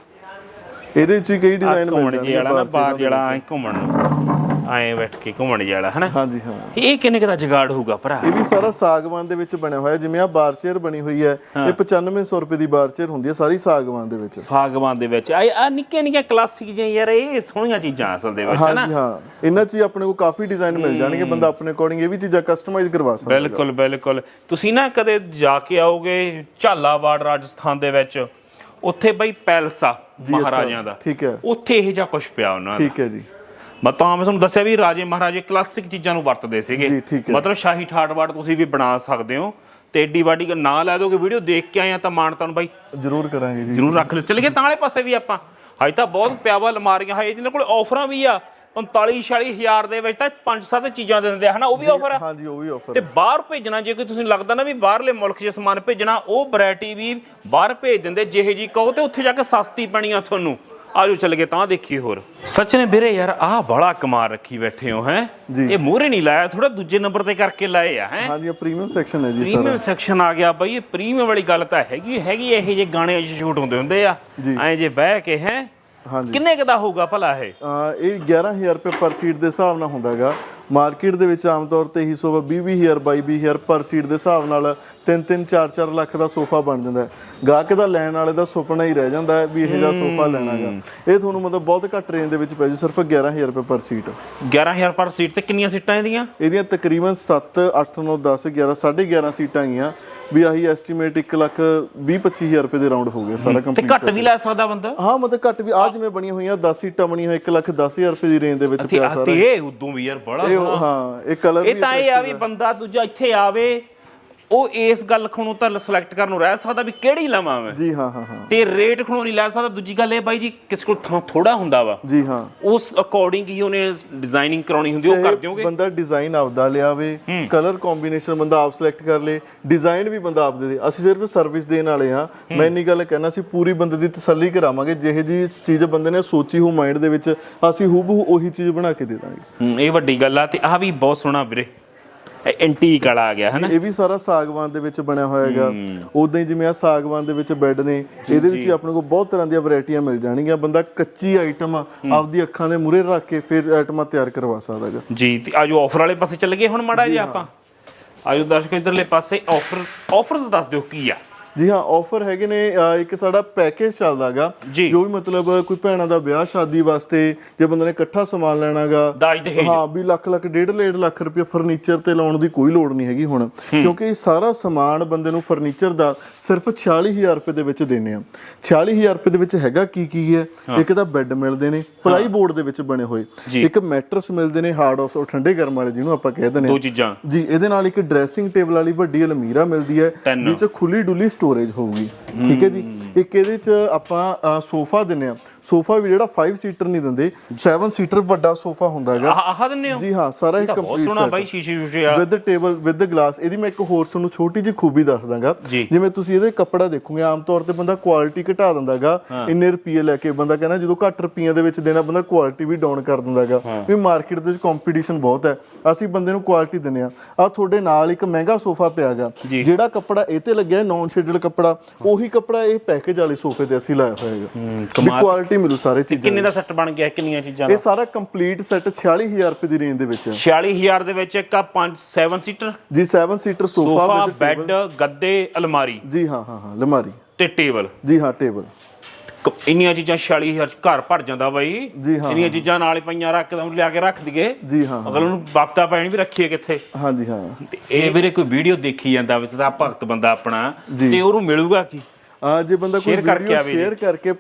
ਇਹਦੇ 'ਚ ਕਈ ਡਿਜ਼ਾਈਨ ਮਿਲ ਘੁੰਮਣ ਜਾਂਦੇ ਬਾਹਰ ਬਾਹਰ ਜਿਹੜਾ ਘੁੰਮਣ ਨੂੰ। ਐ ਬੈਠ ਕੇ ਘੁੰਮਣ ਜਿਹੜਾ ਹਨਾ? ਹਾਂਜੀ ਹਾਂ। ਇਹ ਕਿੰਨੇ ਕੁ ਦਾ ਜਗਾੜ ਹੋਊਗਾ ਭਰਾ? ਇਹ ਵੀ ਸਾਰਾ ਸਾਗਵਾਨ ਦੇ ਵਿੱਚ ਬਣਿਆ ਹੋਇਆ ਜਿਵੇਂ ਆ ਬਾਰ ਚੇਅਰ ਬਣੀ ਹੋਈ ਹੈ ਇਹ 9500 ਰੁਪਏ ਦੀ ਬਾਰ ਚੇਅਰ ਹੁੰਦੀ ਹੈ ਸਾਰੀ ਸਾਗਵਾਨ ਦੇ ਵਿੱਚ। ਸਾਗਵਾਨ ਦੇ ਵਿੱਚ। ਆ ਨਿੱਕੀਆਂ ਨਿੱਕੀਆਂ ਕਲਾਸਿਕ ਜਿਹੀਆਂ ਯਾਰ ਇਹ ਸੋਹਣੀਆਂ ਚੀਜ਼ਾਂ ਅਸਲ ਦੇ ਵਿੱਚ ਹਨਾ? ਹਾਂਜੀ ਹਾਂ। ਇਹਨਾਂ 'ਚ ਆਪਣੇ ਕੋਲ ਕਾਫੀ ਡਿਜ਼ਾਈਨ ਮਿਲ ਜਾਣਗੇ ਬੰਦਾ ਆਪਣੇ ਅਕੋਰਡਿੰਗ ਇਹ ਵੀ ਚੀਜ਼ਾਂ ਕਸਟਮਾਈਜ਼ ਕਰਵਾ ਸਕਦਾ ਬਿਲਕੁਲ ਬਿਲਕੁਲ। ਤੁਸੀਂ ਨਾ ਕਦੇ ਜਾ ਕੇ ਆਓਗੇ ਝਾਲਾਵਾੜ ਰਾਜਸਥਾਨ ਦੇ ਵਿੱਚ ਉੱਥੇ ਬਈ ਪੈਲਸ ਮਹਾਰਾਜਿਆਂ ਦਾ। ਠੀਕ ਹੈ। ਉੱਥੇ ਇਹ ਜਿਹਾ ਕੁਝ ਪਿਆ ਉਹਨਾਂ ਦਾ। ਠੀਕ ਹੈ ਜੀ। ਮੈਂ ਤਾਂ ਮੈਂ ਤੁਹਾਨੂੰ ਦੱਸਿਆ ਵੀ ਰਾਜੇ ਮਹਾਰਾਜੇ ਕਲਾਸਿਕ ਚੀਜ਼ਾਂ ਨੂੰ ਵਰਤਦੇ ਸੀਗੇ। ਮਤਲਬ ਸ਼ਾਹੀ ਠਾਠਵਾੜ ਤੁਸੀਂ ਵੀ ਬਣਾ ਸਕਦੇ ਹੋ ਤੇ ਏਡੀ ਵਾਡੀ ਗੱਲ ਨਾ ਲੈ ਦੋਗੇ ਵੀਡੀਓ ਦੇਖ ਕੇ ਆਏ ਆ ਤਾਂ ਮਾਣ ਤੁਹਾਨੂੰ ਬਾਈ। ਜ਼ਰੂਰ ਕਰਾਂਗੇ ਜੀ। ਜ਼ਰੂਰ ਰੱਖ ਲਿਓ। ਚਲੇ ਗਏ ਤਾਂ ਵਾਲੇ ਪਾਸੇ ਵੀ ਆਪਾਂ। ਹਜੇ ਤਾਂ ਬਹੁਤ ਪਿਆਵਾ ਅਲਮਾਰੀਆਂ ਹੈ ਜਿਹਨਾਂ ਕੋਲ ਆਫਰਾਂ ਵੀ ਆ। 45 46 ਹਜ਼ਾਰ ਦੇ ਵਿੱਚ ਤਾਂ ਪੰਜ ਸੱਤ ਚੀਜ਼ਾਂ ਦਿੰਦੇ ਆ ਹਨਾ? ਉਹ ਵੀ ਆਫਰ ਆ? ਹਾਂਜੀ ਉਹ ਵੀ ਆਫਰ ਤੇ ਬਾਹਰ ਭੇਜਣਾ ਜੇ ਕੋਈ ਤੁਸੀਂ ਲੱਗਦਾ ਨਾ ਵੀ ਬਾਹਰਲੇ ਮੁਲਕ 'ਚ ਸਮਾਨ ਭੇਜਣਾ ਉਹ ਵੈਰਾਈਟੀ ਵੀ ਬਾਹਰ ਭੇਜ ਦਿੰਦੇ ਜਿਹੇ ਜੀ ਕਹੋ ਤੇ ਉੱਥੇ ਜਾ ਕੇ ਸਸਤੀ ਪੈਣੀ ਆ ਤੁਹਾਨੂੰ। ਆਜੋ ਚੱਲ ਗਏ ਤਾਂ ਦੇਖੀਏ ਹੋਰ। ਸੱਚ ਨੇ ਵੀਰੇ ਯਾਰ ਆਹ ਬੜਾ ਕਮਾਲ ਰੱਖੀ ਬੈਠੇ ਹੋ ਹੈ? ਜੀ। ਇਹ ਮੂਹਰੇ ਨਹੀਂ ਲਾਇਆ ਥੋੜਾ ਦੂਜੇ ਨੰਬਰ ਤੇ ਕਰਕੇ ਲਾਏ ਆ ਹੈ? ਹਾਂਜੀ ਇਹ ਪ੍ਰੀਮੀਅਮ ਸੈਕਸ਼ਨ ਹੈ ਜੀ ਸਾਰਾ। ਪ੍ਰੀਮੀਅਮ ਸੈਕਸ਼ਨ ਆ ਗਿਆ ਬਈ ਇਹ ਪ੍ਰੀਮੀਅਮ ਵਾਲੀ ਗੱਲ ਤਾਂ ਹੈਗੀ ਹੈਗੀ ਇਹੋ ਜਿਹੇ ਗਾਣੇ ਸ਼ੂਟ ਹੁੰਦੇ ਹੁੰਦੇ ਆ। ਜੀ। ਐਂ ਜੇ ਬਹਿ ਕੇ ਹੈ? ਹਾਂਜੀ। ਕਿੰਨੇ ਕੁ ਦਾ ਹੋਊਗਾ ਭਲਾ ਇਹ? ਇਹ 11000 ਰੁਪਏ ਪਰ ਸੀਟ ਦੇ ਹਿਸਾਬ ਨਾਲ ਹੁੰਦਾਗਾ ਮਾਰਕੀਟ ਦੇ ਵਿੱਚ ਆਮ ਤੌਰ ਤੇ ਹੀ ਸੋਫਾ 20 20000 22 20000 ਪਰ ਸੀਟ ਦੇ ਹਿਸਾਬ ਨਾਲ 3 3 4 4 ਲੱਖ ਦਾ ਸੋਫਾ ਬਣ ਜਾਂਦਾ ਹੈ। ਗਾਹਕ ਦਾ ਲੈਣ ਵਾਲੇ ਦਾ ਸੁਪਨਾ ਹੀ ਰਹਿ ਜਾਂਦਾ ਹੈ ਵੀ ਇਹ ਜਿਹਾ ਸੋਫਾ ਲੈਣਾਗਾ ਇਹ ਤੁਹਾਨੂੰ ਮਤਲਬ ਬਹੁਤ ਘੱਟ ਰੇਂਜ ਦੇ ਵਿੱਚ ਪੈ ਜੂ ਸਿਰਫ 11000 ਰੁਪਏ ਪਰ ਸੀਟ। 11000 ਪਰ ਸੀਟ ਤੇ ਕਿੰਨੀਆਂ ਸੀਟਾਂ ਇਹਦੀਆਂ? ਇਹਦੀਆਂ ਤਕਰੀਬਨ 7 8 9 10 11 11.5 ਸੀਟਾਂ ਗਈਆਂ ਵੀ ਆਹੀ ਐਸਟੀਮੇਟ 1 ਲੱਖ 20 25000 ਰੁਪਏ ਦੇ ਰਾਉਂਡ ਹੋ ਗਿਆ ਸਾਰਾ ਤੇ ਕੰਪਲੀਟ ਘੱਟ ਵੀ ਲੈ ਸਕਦਾ ਬੰਦਾ? ਹਾਂ ਮਤਲਬ ਘੱਟ ਵੀ। ਆ ਜਿਵੇਂ ਬਣੀਆਂ ਹੋਈਆਂ 10 ਸੀਟਾਂ ਬਣੀਆਂ ਹੋਈਆਂ 1 ਲੱਖ 10000 ਰੁਪਏ ਦੀ ਰੇਂਜ ਦੇ ਵਿੱਚ ਤੇ ਪਿਆ ਸਾਰਾ ਤੇ ਇਹ। ਉਦੋਂ ਵੀ ਯਾਰ ਬੜਾ ਹਾਂ। ਇਹ ਕਲਰ ਇਹ ਤਾਂ ਇਹ ਆ ਵੀ ਬੰਦਾ ਦੂਜਾ ਇੱਥੇ ਆਵੇ ਉਹ ਇਸ ਗੱਲ ਖਣੋਂ ਤਾਂ ਸਿਲੈਕਟ ਕਰਨ ਨੂੰ ਰਹਿ ਸਕਦਾ ਵੀ ਕਿਹੜੀ ਲਵਾਂ ਮੈਂ। ਜੀ ਹਾਂ ਹਾਂ ਹਾਂ। ਤੇ ਰੇਟ ਖਣੋਂ ਨਹੀਂ ਲੈ ਸਕਦਾ। ਦੂਜੀ ਗੱਲ ਇਹ ਬਾਈ ਜੀ ਕਿਸੇ ਕੋਲ ਥਾਂ ਥੋੜਾ ਹੁੰਦਾ ਵਾ। ਜੀ ਹਾਂ। ਉਸ ਅਕੋਰਡਿੰਗ ਹੀ ਉਹਨੇ ਡਿਜ਼ਾਈਨਿੰਗ ਕਰਾਉਣੀ ਹੁੰਦੀ ਉਹ ਕਰ ਦਿਓਗੇ। ਬੰਦਾ ਡਿਜ਼ਾਈਨ ਆਪਦਾ ਲਿਆਵੇ ਕਲਰ ਕੰਬੀਨੇਸ਼ਨ ਬੰਦਾ ਆਪ ਸਿਲੈਕਟ ਕਰ ਲੇ ਡਿਜ਼ਾਈਨ ਵੀ ਬੰਦਾ ਆਪ ਦੇ ਦੇ। ਅਸੀਂ ਸਿਰਫ ਸਰਵਿਸ ਦੇਣ ਵਾਲੇ ਹਾਂ। ਮੈਂ ਇੰਨੀ ਗੱਲ ਕਹਿਣਾ ਸੀ ਪੂਰੀ ਬੰਦੇ ਦੀ ਤਸੱਲੀ ਕਰਾਵਾਂਗੇ। ਜਿਹੇ ਜੀ ਚੀਜ਼ ਬੰਦੇ ਨੇ ਸੋਚੀ ਹੋ ਮਾਈਂਡ ਦੇ ਵਿੱਚ ਅਸੀਂ ਹੂਬਹੂ ਉਹੀ ਚੀਜ਼ ਬਣਾ ਕੇ ਦੇ ਦਾਂਗੇ। ਇਹ ਵੱਡੀ ਗੱਲ ਆ ਤੇ ਆ ਵੀ ਬਹੁਤ ਸੋਹਣਾ ਵੀਰੇ। ਐਂਟੀਕ ਵਾਲਾ ਆ ਗਿਆ ਹਨਾ? ਇਹ ਵੀ ਸਾਰਾ ਸਾਗਵਾਨ ਦੇ ਵਿੱਚ ਬਣਿਆ ਹੋਇਆ ਹੈਗਾ ਉਦਾਂ ਹੀ ਜਿਵੇਂ ਆ ਸਾਗਵਾਨ ਦੇ ਵਿੱਚ ਬੈੱਡ ਨੇ ਇਹਦੇ ਵਿੱਚ ਹੀ ਆਪਣੇ ਕੋਲ ਬਹੁਤ ਤਰ੍ਹਾਂ ਦੀਆਂ ਵੈਰਾਈਟੀਆਂ ਮਿਲ ਜਾਣਗੀਆਂ। ਬੰਦਾ ਕੱਚੀ ਆਈਟਮ ਆਪਦੀ ਅੱਖਾਂ ਦੇ ਮੂਹਰੇ ਰੱਖ ਕੇ ਫਿਰ ਆਈਟਮਾਂ ਤਿਆਰ ਕਰਵਾ ਸਕਦਾ ਹੈਗਾ। ਜੀ ਤੇ ਆਜੋ ਆਫਰ ਵਾਲੇ ਪਾਸੇ ਚੱਲ ਗਏ ਹੁਣ ਮਾੜਾ ਜਿਹਾ ਆਪਾਂ। ਆਜੋ ਦਰਸ਼ਕੋ ਇਧਰਲੇ ਪਾਸੇ ਆਫਰ ਆਫਰਸ ਦੱਸ ਦਿਓ ਕੀ ਆ। ਜੀ ਹਾਂ ਆਫਰ ਹੈਗੇ ਨੇ ਇੱਕ ਸਾਡਾ ਪੈਕੇਜ ਚੱਲਦਾਗਾ ਜੀ। ਵੀ ਮਤਲਬ ਕੋਈ ਭੈਣਾਂ ਦਾ ਵਿਆਹ ਸ਼ਾਦੀ ਵਾਸਤੇ ਜੇ ਬੰਦੇ ਨੇ ਇਕੱਠਾ ਸਮਾਨ ਲੈਣਾਗਾ ਹਾਂ ਵੀ ਲੱਖ ਲੱਖ ਡੇਢ ਡੇਢ ਲੱਖ ਰੁਪਏ ਫਰਨੀਚਰ ਤੇ ਲਾਉਣ ਦੀ ਕੋਈ ਲੋੜ ਨਹੀਂ ਹੈਗੀ ਹੁਣ। ਕਿਉਂਕਿ ਇਹ ਸਾਰਾ ਸਮਾਨ ਬੰਦੇ ਨੂੰ ਫਰਨੀਚਰ ਦਾ ਸਿਰਫ 46000 ਰੁਪਏ ਦੇ ਵਿੱਚ ਦੇਣੇ ਆ। 46000 ਰੁਪਏ ਦੇ ਵਿੱਚ ਹੈਗਾ ਕੀ ਕੀ ਹੈ? ਇੱਕ ਤਾਂ ਬੈੱਡ ਮਿਲਦੇ ਨੇ ਪਲਾਈ ਬੋਰਡ ਦੇ ਵਿੱਚ ਬਣੇ ਹੋਏ। ਇੱਕ ਮੈਟਰਸ ਮਿਲਦੇ ਨੇ ਹਾਰਡ ਆਫ ਠੰਡੇ ਗਰਮ ਵਾਲੇ ਜਿਹਨੂੰ ਆਪਾਂ ਕਹਿ ਦਿੰਦੇ ਦੋ ਚੀਜ਼ਾਂ। ਜੀ ਇਹਦੇ ਨਾਲ ਇੱਕ ਡਰੈਸਿੰਗ ਟੇਬਲ ਵਾਲੀ ਵੱਡੀ ਅਲਮੀਰਾ ਮਿਲਦੀ ਹੈ। ਜਿਸ ਚ ਖੁੱਲੀ ਡੁੱਲੀ ਸਟੋਰੇਜ ਹੋਊਗੀ। ਠੀਕ ਹੈ ਜੀ? ਇੱਕ ਇਹਦੇ ਚ ਆਪਾਂ ਸੋਫਾ ਦਿੰਨੇ ਆ। ਸੋਫਾ ਵੀ ਜਿਹੜਾ 5 ਸੀਟਰ ਨਹੀਂ ਦਿੰਦੇ 7 ਸੀਟਰ ਵੱਡਾ ਸੋਫਾ ਹੁੰਦਾ ਹੈਗਾ। ਆਹ ਦਿੰਨੇ ਹੋ? ਜੀ ਹਾਂ ਸਾਰਾ ਬਹੁਤ ਕੰਪਲੀਟ ਸੋਹਣਾ ਬਾਈ ਸ਼ੀਸ਼ੇ ਸ਼ੂਸ਼ੇ ਆ ਵਿਦ ਟੇਬਲ ਵਿਦ ਗਲਾਸ ਇਹਦੀ ਮੈਂ ਇੱਕ ਹੋਰ ਤੁਹਾਨੂੰ ਛੋਟੀ ਜਿਹੀ ਖੂਬੀ ਦੱਸ ਦਾਂਗਾ। ਜਿਵੇਂ ਤੁਸੀਂ ਇਹਦੇ ਕੱਪੜਾ ਦੇਖੋਗੇ ਆਮ ਤੌਰ ਤੇ ਬੰਦਾ ਕੁਆਲਿਟੀ ਘਟਾ ਦਿੰਦਾਗਾ ਇੰਨੇ ਰੁਪਏ ਲੈ ਕੇ ਬੰਦਾ ਕਹਿੰਦਾ ਜਦੋਂ ਘੱਟ ਰੁਪਈਆਂ ਦੇ ਵਿੱਚ ਦੇਣਾ ਬੰਦਾ ਕੁਆਲਿਟੀ ਵੀ ਡਾਊਨ ਕਰ ਦਿੰਦਾਗਾ ਵੀ ਮਾਰਕੀਟ ਦੇ ਵਿੱਚ ਕੰਪੀਟੀਸ਼ਨ ਬਹੁਤ ਹੈ। ਅਸੀਂ ਬੰਦੇ ਨੂੰ ਕੁਆਲਿਟੀ ਦਿੰਨੇ ਆ। ਆ ਤੁਹਾਡੇ ਨਾਲ ਇੱਕ ਮਹਿੰਗਾ ਸੋਫਾ ਪਿਆਗਾ ਜੀ। ਜਿਹੜਾ ਕੱਪੜਾ ਇਹ ਤੇ ਲੱਗਿਆ ਨੌਨ ਸ਼ੇਡਡ ਕੱਪੜਾ ਉਹੀ ਕੱਪੜਾ ਇਹ ਪੈਕੇਜ ਵਾਲੇ ਸੋਫੇ ਤੇ ਅਸੀਂ ਲਾਇਆ ਹੋਇਆ ਹੈਗਾ। ਕਮਾਲ। ਕੁਆਲਿਟੀ ਮਿਲੂ ਸਾਰੇ ਚੀਜ਼ਾਂ ਕਿੰਨੇ ਦਾ। ਸੈੱਟ ਬਣ ਗਿਆ ਕਿੰਨੀਆਂ ਚੀਜ਼ਾਂ ਇਹ ਦਾ ਸਾਰਾ ਕੰਪਲੀਟ ਸੈੱਟ 46000 ਰੁਪਏ ਦੀ ਰੇਂਜ ਦੇ ਵਿੱਚ ਹੈ। 46000 ਦੇ ਵਿੱਚ ਇੱਕ ਆ 5 7 ਸੀਟਰ ਜੀ 7 ਸੀਟਰ ਸੋਫਾ ਬੈੱਡ ਗੱਦੇ ਅਲਮਾਰੀ। ਜੀ ਹਾਂ ਹਾਂ ਹਾਂ ਲਮਾਰੀ ਤੇ ਟੇਬਲ। ਜੀ ਹਾਂ ਟੇਬਲ। ਕ- ਇੰਨੀਆਂ ਚੀਜ਼ਾਂ 46000 ਚ ਘਰ ਭਰ ਜਾਂਦਾ ਬਾਈ। ਜੀ ਹਾਂ ਇੰਨੀਆਂ ਚੀਜ਼ਾਂ ਨਾਲ ਹੀ ਪਈਆਂ ਰੱਖ ਕੇ ਲਿਆ ਕੇ ਰੱਖ ਦਈਏ। ਜੀ ਹਾਂ ਅਗਲ ਨੂੰ ਬਾਪਤਾ ਪੈਣ ਵੀ ਰੱਖੀਏ ਕਿੱਥੇ। ਹਾਂ ਜੀ ਹਾਂ। ਤੇ ਇਹ ਵੀਰੇ ਕੋਈ ਵੀਡੀਓ ਦੇਖੀ ਜਾਂਦਾ ਵਿੱਚ ਤਾਂ ਭਗਤ ਬੰਦਾ ਆਪਣਾ ਤੇ ਉਹਨੂੰ ਮਿਲੂਗਾ ਕੀ? ਆ ਜੇ ਬੰਦਾ ਕੋਈ Share ਕਰਕੇ ਵੀਡੀਓ ਆਵੇ ਜੀ। ਸ਼ੇਅਰ ਕਰਕੇ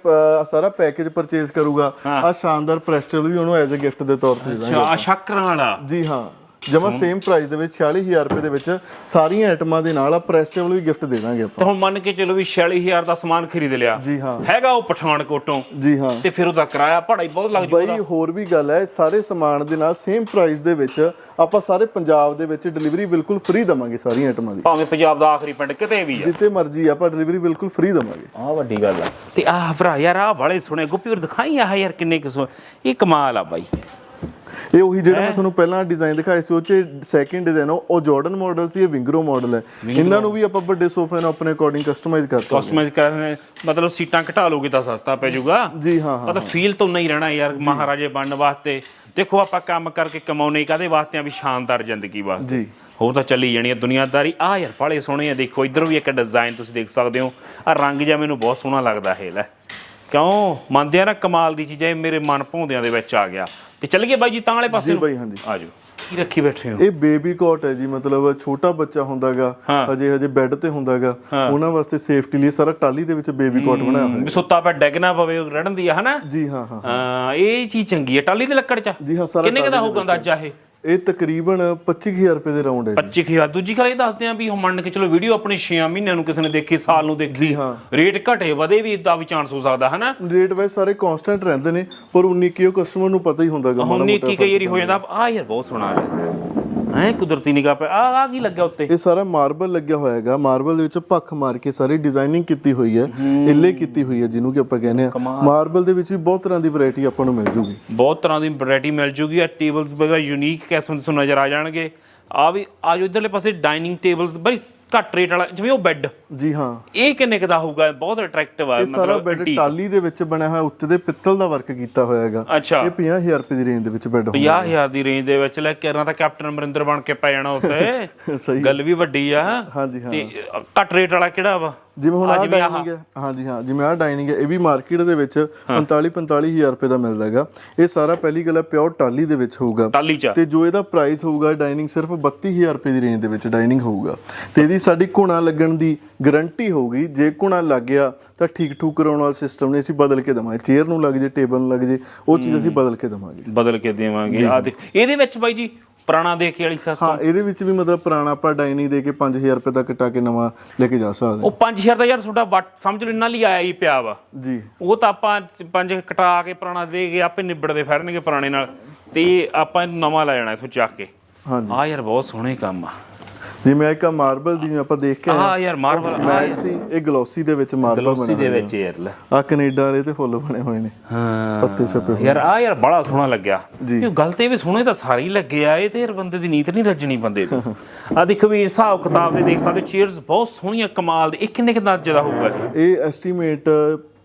ਸਾਰਾ ਪੈਕੇਜ ਪਰਚੇਸ ਕਰੂਗਾ ਆ ਸ਼ਾਨਦਾਰ ਪ੍ਰੈਸਟਲ ਵੀ ਉਹਨੂੰ ਐਜ਼ ਅ ਗਿਫਟ ਦੇ ਤੌਰ ਤੇ ਦੇਵਾਂਗੇ। ਅੱਛਾ ਸ਼ੱਕਰਾਂ ਵਾਲਾ। ਜੀ ਹਾਂ। ਜਮਾ ਸੇਮ ਪ੍ਰਾਈਸ ਦੇ ਵਿੱਚ 46000 ਰੁਪਏ ਦੇ ਵਿੱਚ ਸਾਰੀਆਂ ਆਈਟਮਾਂ ਦੇ ਨਾਲ ਆ ਪ੍ਰੈਸਟੇਬਲ ਵੀ ਗਿਫਟ ਦੇ ਦਾਂਗੇ ਆਪਾਂ। ਤਾਂ ਹੁਣ ਮੰਨ ਕੇ ਚਲੋ ਵੀ 46000 ਦਾ ਸਮਾਨ ਖਰੀਦ ਲਿਆ। ਜੀ ਹਾਂ। ਹੈਗਾ ਉਹ ਪਠਾਨਕੋਟੋਂ ਜੀ ਹਾਂ। ਤੇ ਫਿਰ ਉਹਦਾ ਕਿਰਾਇਆ ਪੜਾਈ ਬਹੁਤ ਲੱਗ ਜੂਗਾ ਬਈ ਹੋਰ ਵੀ ਗੱਲ ਹੈ ਸਾਰੇ ਸਮਾਨ ਦੇ ਨਾਲ ਸੇਮ ਪ੍ਰਾਈਸ ਦੇ ਵਿੱਚ ਆਪਾਂ ਸਾਰੇ ਪੰਜਾਬ ਦੇ ਵਿੱਚ ਡਿਲੀਵਰੀ ਬਿਲਕੁਲ ਫ੍ਰੀ ਦਵਾਂਗੇ ਸਾਰੀਆਂ ਆਈਟਮਾਂ ਦੀ। ਭਾਵੇਂ ਪੰਜਾਬ ਦਾ ਆਖਰੀ ਪਿੰਡ ਕਿਤੇ ਵੀ ਆ। ਜਿੱਥੇ ਮਰਜ਼ੀ ਆਪਾਂ ਡਿਲੀਵਰੀ ਬਿਲਕੁਲ ਫ੍ਰੀ ਦਵਾਂਗੇ। ਆ ਵੱਡੀ ਗੱਲ ਆ। ਤੇ ਆਹ ਭਰਾ ਯਾਰ ਆ ਵਾਲੇ ਸੁਣੇ ਗੁੱਪੀ ਹੋਰ ਦਿਖਾਈ ਆਹ ਯਾਰ ਕਿੰਨੇ ਕਿਸਮ ਇਹ ਕਮਾਲ ਆ ਬਾਈ। ਇਹ ਉਹੀ ਜਿਹੜਾ ਮੈਂ ਤੁਹਾਨੂੰ ਪਹਿਲਾਂ ਡਿਜ਼ਾਈਨ ਦਿਖਾਇਆ ਸੀ ਉਹ ਚ ਸੈਕਿੰਡ ਡਿਜ਼ਾਈਨ ਉਹ ਜਾਰਡਨ ਮਾਡਲ ਸੀ ਇਹ ਵਿੰਗਰੋ ਮਾਡਲ ਹੈ। ਇਹਨਾਂ ਨੂੰ ਵੀ ਆਪਾਂ ਵੱਡੇ ਸੋਫੇ ਨੂੰ ਆਪਣੇ ਅਕੋਰਡਿੰਗ ਕਸਟਮਾਈਜ਼ ਕਰ ਸਕਦੇ ਕਸਟਮਾਈਜ਼ ਕਰਨੇ ਮਤਲਬ ਸੀਟਾਂ ਘਟਾ ਲੋਗੇ ਤਾਂ ਸਸਤਾ ਪੈ ਜਾਊਗਾ। ਹਾਂ। ਜੀ ਹਾਂ ਹਾਂ ਮਤਲਬ ਫੀਲ ਤਾਂ ਨਹੀਂ ਰਹਿਣਾ ਯਾਰ ਮਹਾਰਾਜੇ ਬਣਨ ਵਾਸਤੇ। ਦੇਖੋ ਆਪਾਂ ਕੰਮ ਕਰਕੇ ਕਮਾਉਣੇ ਕਾਦੇ ਵਾਸਤੇ ਆ? ਵੀ ਸ਼ਾਨਦਾਰ ਜ਼ਿੰਦਗੀ ਵਾਸਤੇ। ਜੀ। ਹੋਰ ਤਾਂ ਚੱਲੀ ਜਾਣੀ ਆ ਦੁਨੀਆਦਾਰੀ। ਆ ਯਾਰ ਬੜੇ ਸੋਹਣੇ ਆ ਦੇਖੋ ਇਧਰ ਵੀ ਇੱਕ ਡਿਜ਼ਾਈਨ ਤੁਸੀਂ ਦੇਖ ਸਕਦੇ ਹੋ। ਆ ਰੰਗ ਜਿਹਾ ਮੈਨੂੰ ਬਹੁਤ ਸੋਹਣਾ ਲੱਗਦਾ ਹੈ। ਲੈ ਕਿਉਂ? ਮੰਨਦੇ ਆ ਨਾ ਕਮਾਲ ਦੀ ਚੀਜ਼ ਹੈ ਮੇਰੇ ਮਨ ਭੌਂਦਿਆਂ ਦੇ ਵਿੱਚ ਆ ਗਿਆ। ਤੇ ਚੱਲ ਗਏ ਬਾਈ ਜੀ ਤਾਂ ਵਾਲੇ ਪਾਸੇ ਜੀ ਨੂੰ? ਬਾਈ ਹਾਂਜੀ। ਆ ਜਾਓ। ਕੀ ਰੱਖੀ ਬੈਠੇ ਹੋ? ਇਹ ਬੇਬੀ ਕੋਟ ਹੈ ਜੀ ਮਤਲਬ ਛੋਟਾ ਬੱਚਾ ਹੁੰਦਾਗਾ ਹਾਂ। ਹਜੇ ਹਜੇ ਬੈੱਡ ਤੇ ਹੁੰਦਾਗਾ। ਉਹਨਾਂ ਵਾਸਤੇ ਸੇਫਟੀ ਲਈ ਸਾਰਾ ਟਾਲੀ ਦੇ ਵਿੱਚ ਬੇਬੀ ਕੋਟ ਬਣਾਇਆ ਹੋਇਆ ਵੀ ਸੁੱਤਾ ਪਿਆ ਡੈਗ ਨਾ ਪਵੇ ਰੜਨ ਦੀ ਆ ਹਨਾ? ਹੈ। ਜੀ ਹਾਂ ਹਾਂ ਹਾਂ। ਇਹ ਚੀਜ਼ ਚੰਗੀ ਹੈ ਟਾਲੀ ਦੀ ਲੱਕੜ ਚ। ਜੀ ਹਾਂ ਸਾਰਾ ਕਿੰਨੇ ਦਾ ਹੋਊਗਾ ਅੰਦਾਜ਼ਾ ਇਹ? ਇਹ ਤਕਰੀਬਨ 25000 ਰੁਪਏ ਦੇ ਰਾਉਂਡ ਹੈ ਜੀ। 25000 ਦੂਜੀ ਗੱਲ ਇਹ ਦੱਸਦੇ ਆ ਵੀ ਹੁਣ ਮੰਨ ਕੇ ਚਲੋ ਵੀਡੀਓ ਆਪਣੀ 6 ਮਹੀਨਿਆਂ ਨੂੰ ਕਿਸੇ ਨੇ ਦੇਖੀ ਸਾਲ ਨੂੰ ਦੇਖੀ ਜੀ ਹਾਂ। ਰੇਟ ਘਟੇ ਵਧੇ ਵੀ ਇਦਾਂ ਵੀ ਚਾਂਸ ਹੋ ਸਕਦਾ ਹਨਾ? ਰੇਟ ਵਾਈਜ਼ ਸਾਰੇ ਕਨਸਟੈਂਟ ਰਹਿੰਦੇ ਨੇ ਪਰ 19 ਕੀ ਉਹ ਕਸਟਮਰ ਨੂੰ ਪਤਾ ਹੀ ਹੁੰਦਾਗਾ ਹੁਣ ਨੀ ਕੀ ਕਈ ਵਾਰੀ ਹੋ ਜਾਂਦਾ। ਆ ਯਾਰ ਬਹੁਤ ਸੋਹਣਾ ਹੈ ਕੁਦਰਤੀ ਨਿਗਾਹ ਪੈ ਆ ਆ ਕੀ ਲੱਗਿਆ ਉੱਤੇ? ਇਹ ਸਾਰਾ ਮਾਰਬਲ ਲੱਗਿਆ ਹੋਇਆ ਹੈਗਾ। ਮਾਰਬਲ ਦੇ ਵਿੱਚ ਭੱਖ ਮਾਰ ਕੇ ਸਾਰੀ ਡਿਜ਼ਾਈਨਿੰਗ ਕੀਤੀ ਹੋਈ ਹੈ। ਇੱਲੇ ਕੀਤੀ ਹੋਈ ਹੈ ਜਿਹਨੂੰ ਕਿ ਆਪਾਂ ਕਹਿੰਦੇ ਆ ਮਾਰਬਲ ਦੇ ਵਿੱਚ ਵੀ ਬਹੁਤ ਤਰ੍ਹਾਂ ਦੀ ਵੈਰਾਈਟੀ ਆਪਾਂ ਨੂੰ ਮਿਲ ਜੂਗੀ। ਬਹੁਤ ਤਰ੍ਹਾਂ ਦੀ ਵੈਰਾਈਟੀ ਮਿਲ ਜੂਗੀ। ਆ ਟੇਬਲਸ ਵਗੈਰਾ ਯੂਨੀਕ ਕਿਸਮ ਦੇ ਤੁਹਾਨੂੰ ਨਜ਼ਰ ਆ ਜਾਣਗੇ। ਆ ਵੀ ਆ ਜੋ ਇਧਰਲੇ ਪਾਸੇ ਡਾਈਨਿੰਗ ਟੇਬਲਸ ਬਈ ਘੱਟ ਰੇਟ ਵਾਲਾ ਜਿਵੇਂ ਉਹ ਬੈੱਡ ਜੀ ਹਾਂ। ਇਹ ਕਿੰਨੇ ਕੁ ਦਾ ਹੋਊਗਾ? ਬਹੁਤ ਅਟਰੈਕਟਿਵ ਆ ਇਹ ਸਾਰਾ ਬੈੱਡ ਟਾਲੀ ਦੇ ਵਿੱਚ ਬਣਿਆ ਹੋਇਆ ਉੱਤੇ ਦੇ ਪਿੱਤਲ ਦਾ ਵਰਕ ਕੀਤਾ ਹੋਇਆ ਹੈਗਾ। ਇਹ 50000 ਰੁਪਏ ਦੀ ਰੇਂਜ ਦੇ ਵਿੱਚ ਬੈੱਡ ਹੁੰਦਾ 50000 ਦੀ ਰੇਂਜ ਦੇ ਵਿੱਚ ਲੈ ਕੇ ਤਾਂ ਕੈਪਟਨ ਅਮਰਿੰਦਰ ਬਣ ਕੇ ਪੈ ਜਾਣਾ ਉੱਤੇ [LAUGHS] ਸਹੀ। ਗੱਲ ਵੀ ਵੱਡੀ ਆ। ਹਾਂਜੀ ਹਾਂ। ਤੇ ਘੱਟ ਰੇਟ ਵਾਲਾ ਕਿਹੜਾ ਵਾ? ਜਿਵੇਂ ਹੁਣ ਆਹ ਡਾਈਨਿੰਗ ਹੈ। ਹਾਂਜੀ ਹਾਂ। ਜਿਵੇਂ ਆਹ ਡਾਈਨਿੰਗ ਹੈ ਇਹ ਵੀ ਮਾਰਕੀਟ ਦੇ ਵਿੱਚ 45 45000 ਰੁਪਏ ਦਾ ਮਿਲਦਾ ਹੈਗਾ। ਇਹ ਸਾਰਾ ਪਹਿਲੀ ਗੱਲ ਹੈ ਪਿਓਰ ਟਾਲੀ ਦੇ ਵਿੱਚ ਹੋਊਗਾ। ਤੇ ਜੋ ਇਹਦਾ ਪ੍ਰਾਈਸ ਹੋਊਗਾ ਡਾਈਨਿੰਗ ਸਿਰਫ 32000 ਰੁਪਏ ਦੀ ਰੇਂਜ ਦੇ ਵਿੱਚ ਡਾਈਨਿੰਗ ਹੋਊਗਾ। ਤੇ ਇਹਦੀ ਸਾਡੀ ਘੁਣਾ ਲੱਗਣ ਦੀ ਗਾਰੰਟੀ ਹੋਊਗੀ। ਜੇ ਘੁਣਾ ਲੱਗ ਗਿਆ ਤਾਂ ਠੀਕ ਠੂਕ ਕਰਾਉਣ ਵਾਲਾ ਸਿਸਟਮ ਨੇ ਅਸੀਂ ਬਦਲ ਕੇ ਦਵਾਂਗੇ। ਚੇਅਰ ਨੂੰ ਲੱਗ ਜੇ ਟੇਬਲ ਨੂੰ ਲੱਗ ਜੇ ਉਹ ਚੀਜ਼ ਅਸੀਂ ਬਦਲ ਕੇ ਦਵਾਂਗੇ। ਬਦਲ ਕੇ ਦੇਵਾਂਗੇ। ਆ ਦੇਖ ਇਹਦੇ ਵਿੱਚ ਬਾਈ ਜੀ ਪੁਰਾਣਾ ਦੇ ਕੇ ਵਾਲੀ ਸਿਸਟਮ ਹਾਂ ਇਹਦੇ ਵਿੱਚ ਵੀ ਮਤਲਬ ਪੁਰਾਣਾ ਆਪਾਂ ਡਾਈਨਿੰਗ ਦੇ ਕੇ 5000 ਰੁਪਏ ਦਾ ਕਟਾ ਕੇ ਨਵਾਂ ਲੈ ਕੇ ਜਾ ਸਕਦੇ ਉਹ 5000 ਦਾ ਯਾਰ ਤੁਹਾਡਾ ਵੱਟ ਸਮਝ ਲਓ ਇੰਨਾ ਲਈ ਆਇਆ ਹੀ ਪਿਆ ਵਾ। ਜੀ। ਉਹ ਤਾਂ ਆਪਾਂ ਪੰਜ ਕਟਾ ਕੇ ਪੁਰਾਣਾ ਦੇ ਕੇ ਆਪੇ ਨਿਬੜਦੇ ਫਿਰਨਗੇ ਪੁਰਾਣੇ ਨਾਲ। ਤੇ ਆਪਾਂ ਨਵਾਂ ਲੈ ਜਾਣਾ ਇਥੋਂ ਚੱਕ ਕੇ। ਹਾਂਜੀ। ਆ ਯਾਰ ਬਹੁਤ ਸੋਹਣੇ ਕੰਮ ਆ। ਜਿਵੇਂ ਇੱਕ ਮਾਰਬਲ ਦੀ ਆਪਾਂ ਦੇਖ ਕੇ ਆ ਯਾਰ ਮਾਰਬਲ ਮੈਟ ਸੀ ਇਹ ਗਲੋਸੀ ਦੇ ਵਿੱਚ ਮਾਰਬਲ ਗਲੋਸੀ ਦੇ ਵਿੱਚ ਯਾਰ ਲੈ। ਆ। ਕੈਨੇਡਾ ਵਾਲੇ ਤੇ ਫੁੱਲ ਬਣੇ ਹੋਏ ਨੇ। ਹਾਂ। ਪੱਤੇ ਛਪੇ ਯਾਰ ਆ ਯਾਰ ਬੜਾ ਸੋਹਣਾ ਲੱਗਿਆ। ਇਹ ਗੱਲ ਤੇ ਵੀ ਸੋਹਣੇ ਤਾਂ ਸਾਰੇ ਹੀ ਲੱਗੇ ਆ ਇਹ ਤੇ ਯਾਰ ਬੰਦੇ ਦੀ ਨੀਤ ਨਹੀਂ ਰੱਜਣੀ ਬੰਦੇ ਦੀ। [LAUGHS] ਆ ਦੇਖੋ ਵੀ ਹਿਸਾਬ ਕਿਤਾਬ ਦੇ ਦੇਖ ਸਕਦੇ ਚੇਅਰਸ ਬਹੁਤ ਸੋਹਣੀਆਂ ਕਮਾਲ ਦੇ। ਇਹ ਕਿੰਨੇ ਕਿੰਨਾ ਦਾ ਹੋਊਗਾ ਇਹ ਇਹ ਐਸਟੀਮੇਟ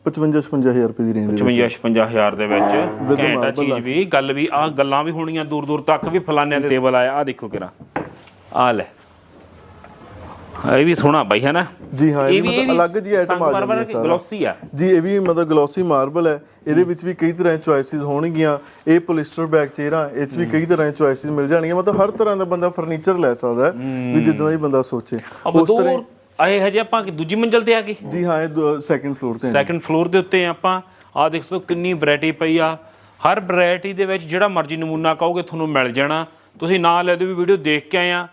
55 55000 ਰੁਪਏ ਦੀ ਰੇਂਜ ਦੇ ਵਿੱਚ 55 55000 ਦੇ ਵਿੱਚ। ਘੈਂਟਾ ਚੀਜ਼ ਵੀ। ਗੱਲ ਵੀ ਆ ਗੱਲਾਂ ਵੀ ਹੋਣੀਆਂ ਦੂਰ ਦੂਰ ਤੱਕ ਵੀ ਫਲਾਨਿਆਂ ਦੇ ਟੇਬਲ ਆਇਆ ਆ। ਦੇਖੋ ਕਿਰਾ ਆ ਲੈ। ਇਹ ਵੀ ਸੋਹਣਾ ਬਾਈ ਹੈ ਨਾ? ਜੀ ਹਾਂ ਇਹ ਵੀ ਅਲੱਗ ਜੀ ਆਈਟਮ ਆ ਜਾਂਦੀ ਹੈ ਸਾਰਾ। ਗਲੋਸੀ ਆ। ਜੀ ਇਹ ਵੀ ਮਤਲਬ ਗਲੋਸੀ ਮਾਰਬਲ ਹੈ। ਇਹਦੇ ਵਿੱਚ ਵੀ ਕਈ ਤਰ੍ਹਾਂ ਦੀ ਚੁਆਇਸਿਸ ਹੋਣਗੀਆਂ। ਇਹ ਪੋਲਿਸਟਰ ਬੈਕ ਚੇਅਰਾਂ ਇਹ 'ਚ ਵੀ ਕਈ ਤਰ੍ਹਾਂ ਦੀ ਚੁਆਇਸਿਸ ਮਿਲ ਜਾਣਗੀਆਂ। ਮਤਲਬ ਹਰ ਤਰ੍ਹਾਂ ਦਾ ਬੰਦਾ ਫਰਨੀਚਰ ਲੈ ਸਕਦਾ ਵੀ ਜਿੱਦਾਂ ਦਾ ਹੀ ਬੰਦਾ ਸੋਚੇ। ਅਬ ਦੂਰ ਆਏ ਹਜੇ ਆਪਾਂ ਕਿ ਦੂਜੀ ਮੰਜ਼ਲ ਤੇ ਆ ਗਏ? ਜੀ ਹਾਂ ਇਹ ਸੈਕੰਡ ਫਲੋਰ ਤੇ। ਸੈਕੰਡ ਫਲੋਰ ਦੇ ਉੱਤੇ ਆਪਾਂ ਆ ਦੇਖ ਸਕਦੇ ਹੋ ਕਿੰਨੀ ਵੈਰਾਈਟੀ ਪਈ ਆ। ਹਰ ਵੈਰਾਈਟੀ ਦੇ ਵਿੱਚ ਜਿਹੜਾ ਮਰਜ਼ੀ ਨਮੂਨਾ ਕਹੋਗੇ ਤੁਹਾਨੂੰ ਮਿਲ ਜਾਣਾ। ਤੁਸੀਂ ਨਾ ਲੈ ਦਿਓ ਵੀ ਵੀਡੀਓ ਦੇਖ ਕੇ ਆਏ ਆ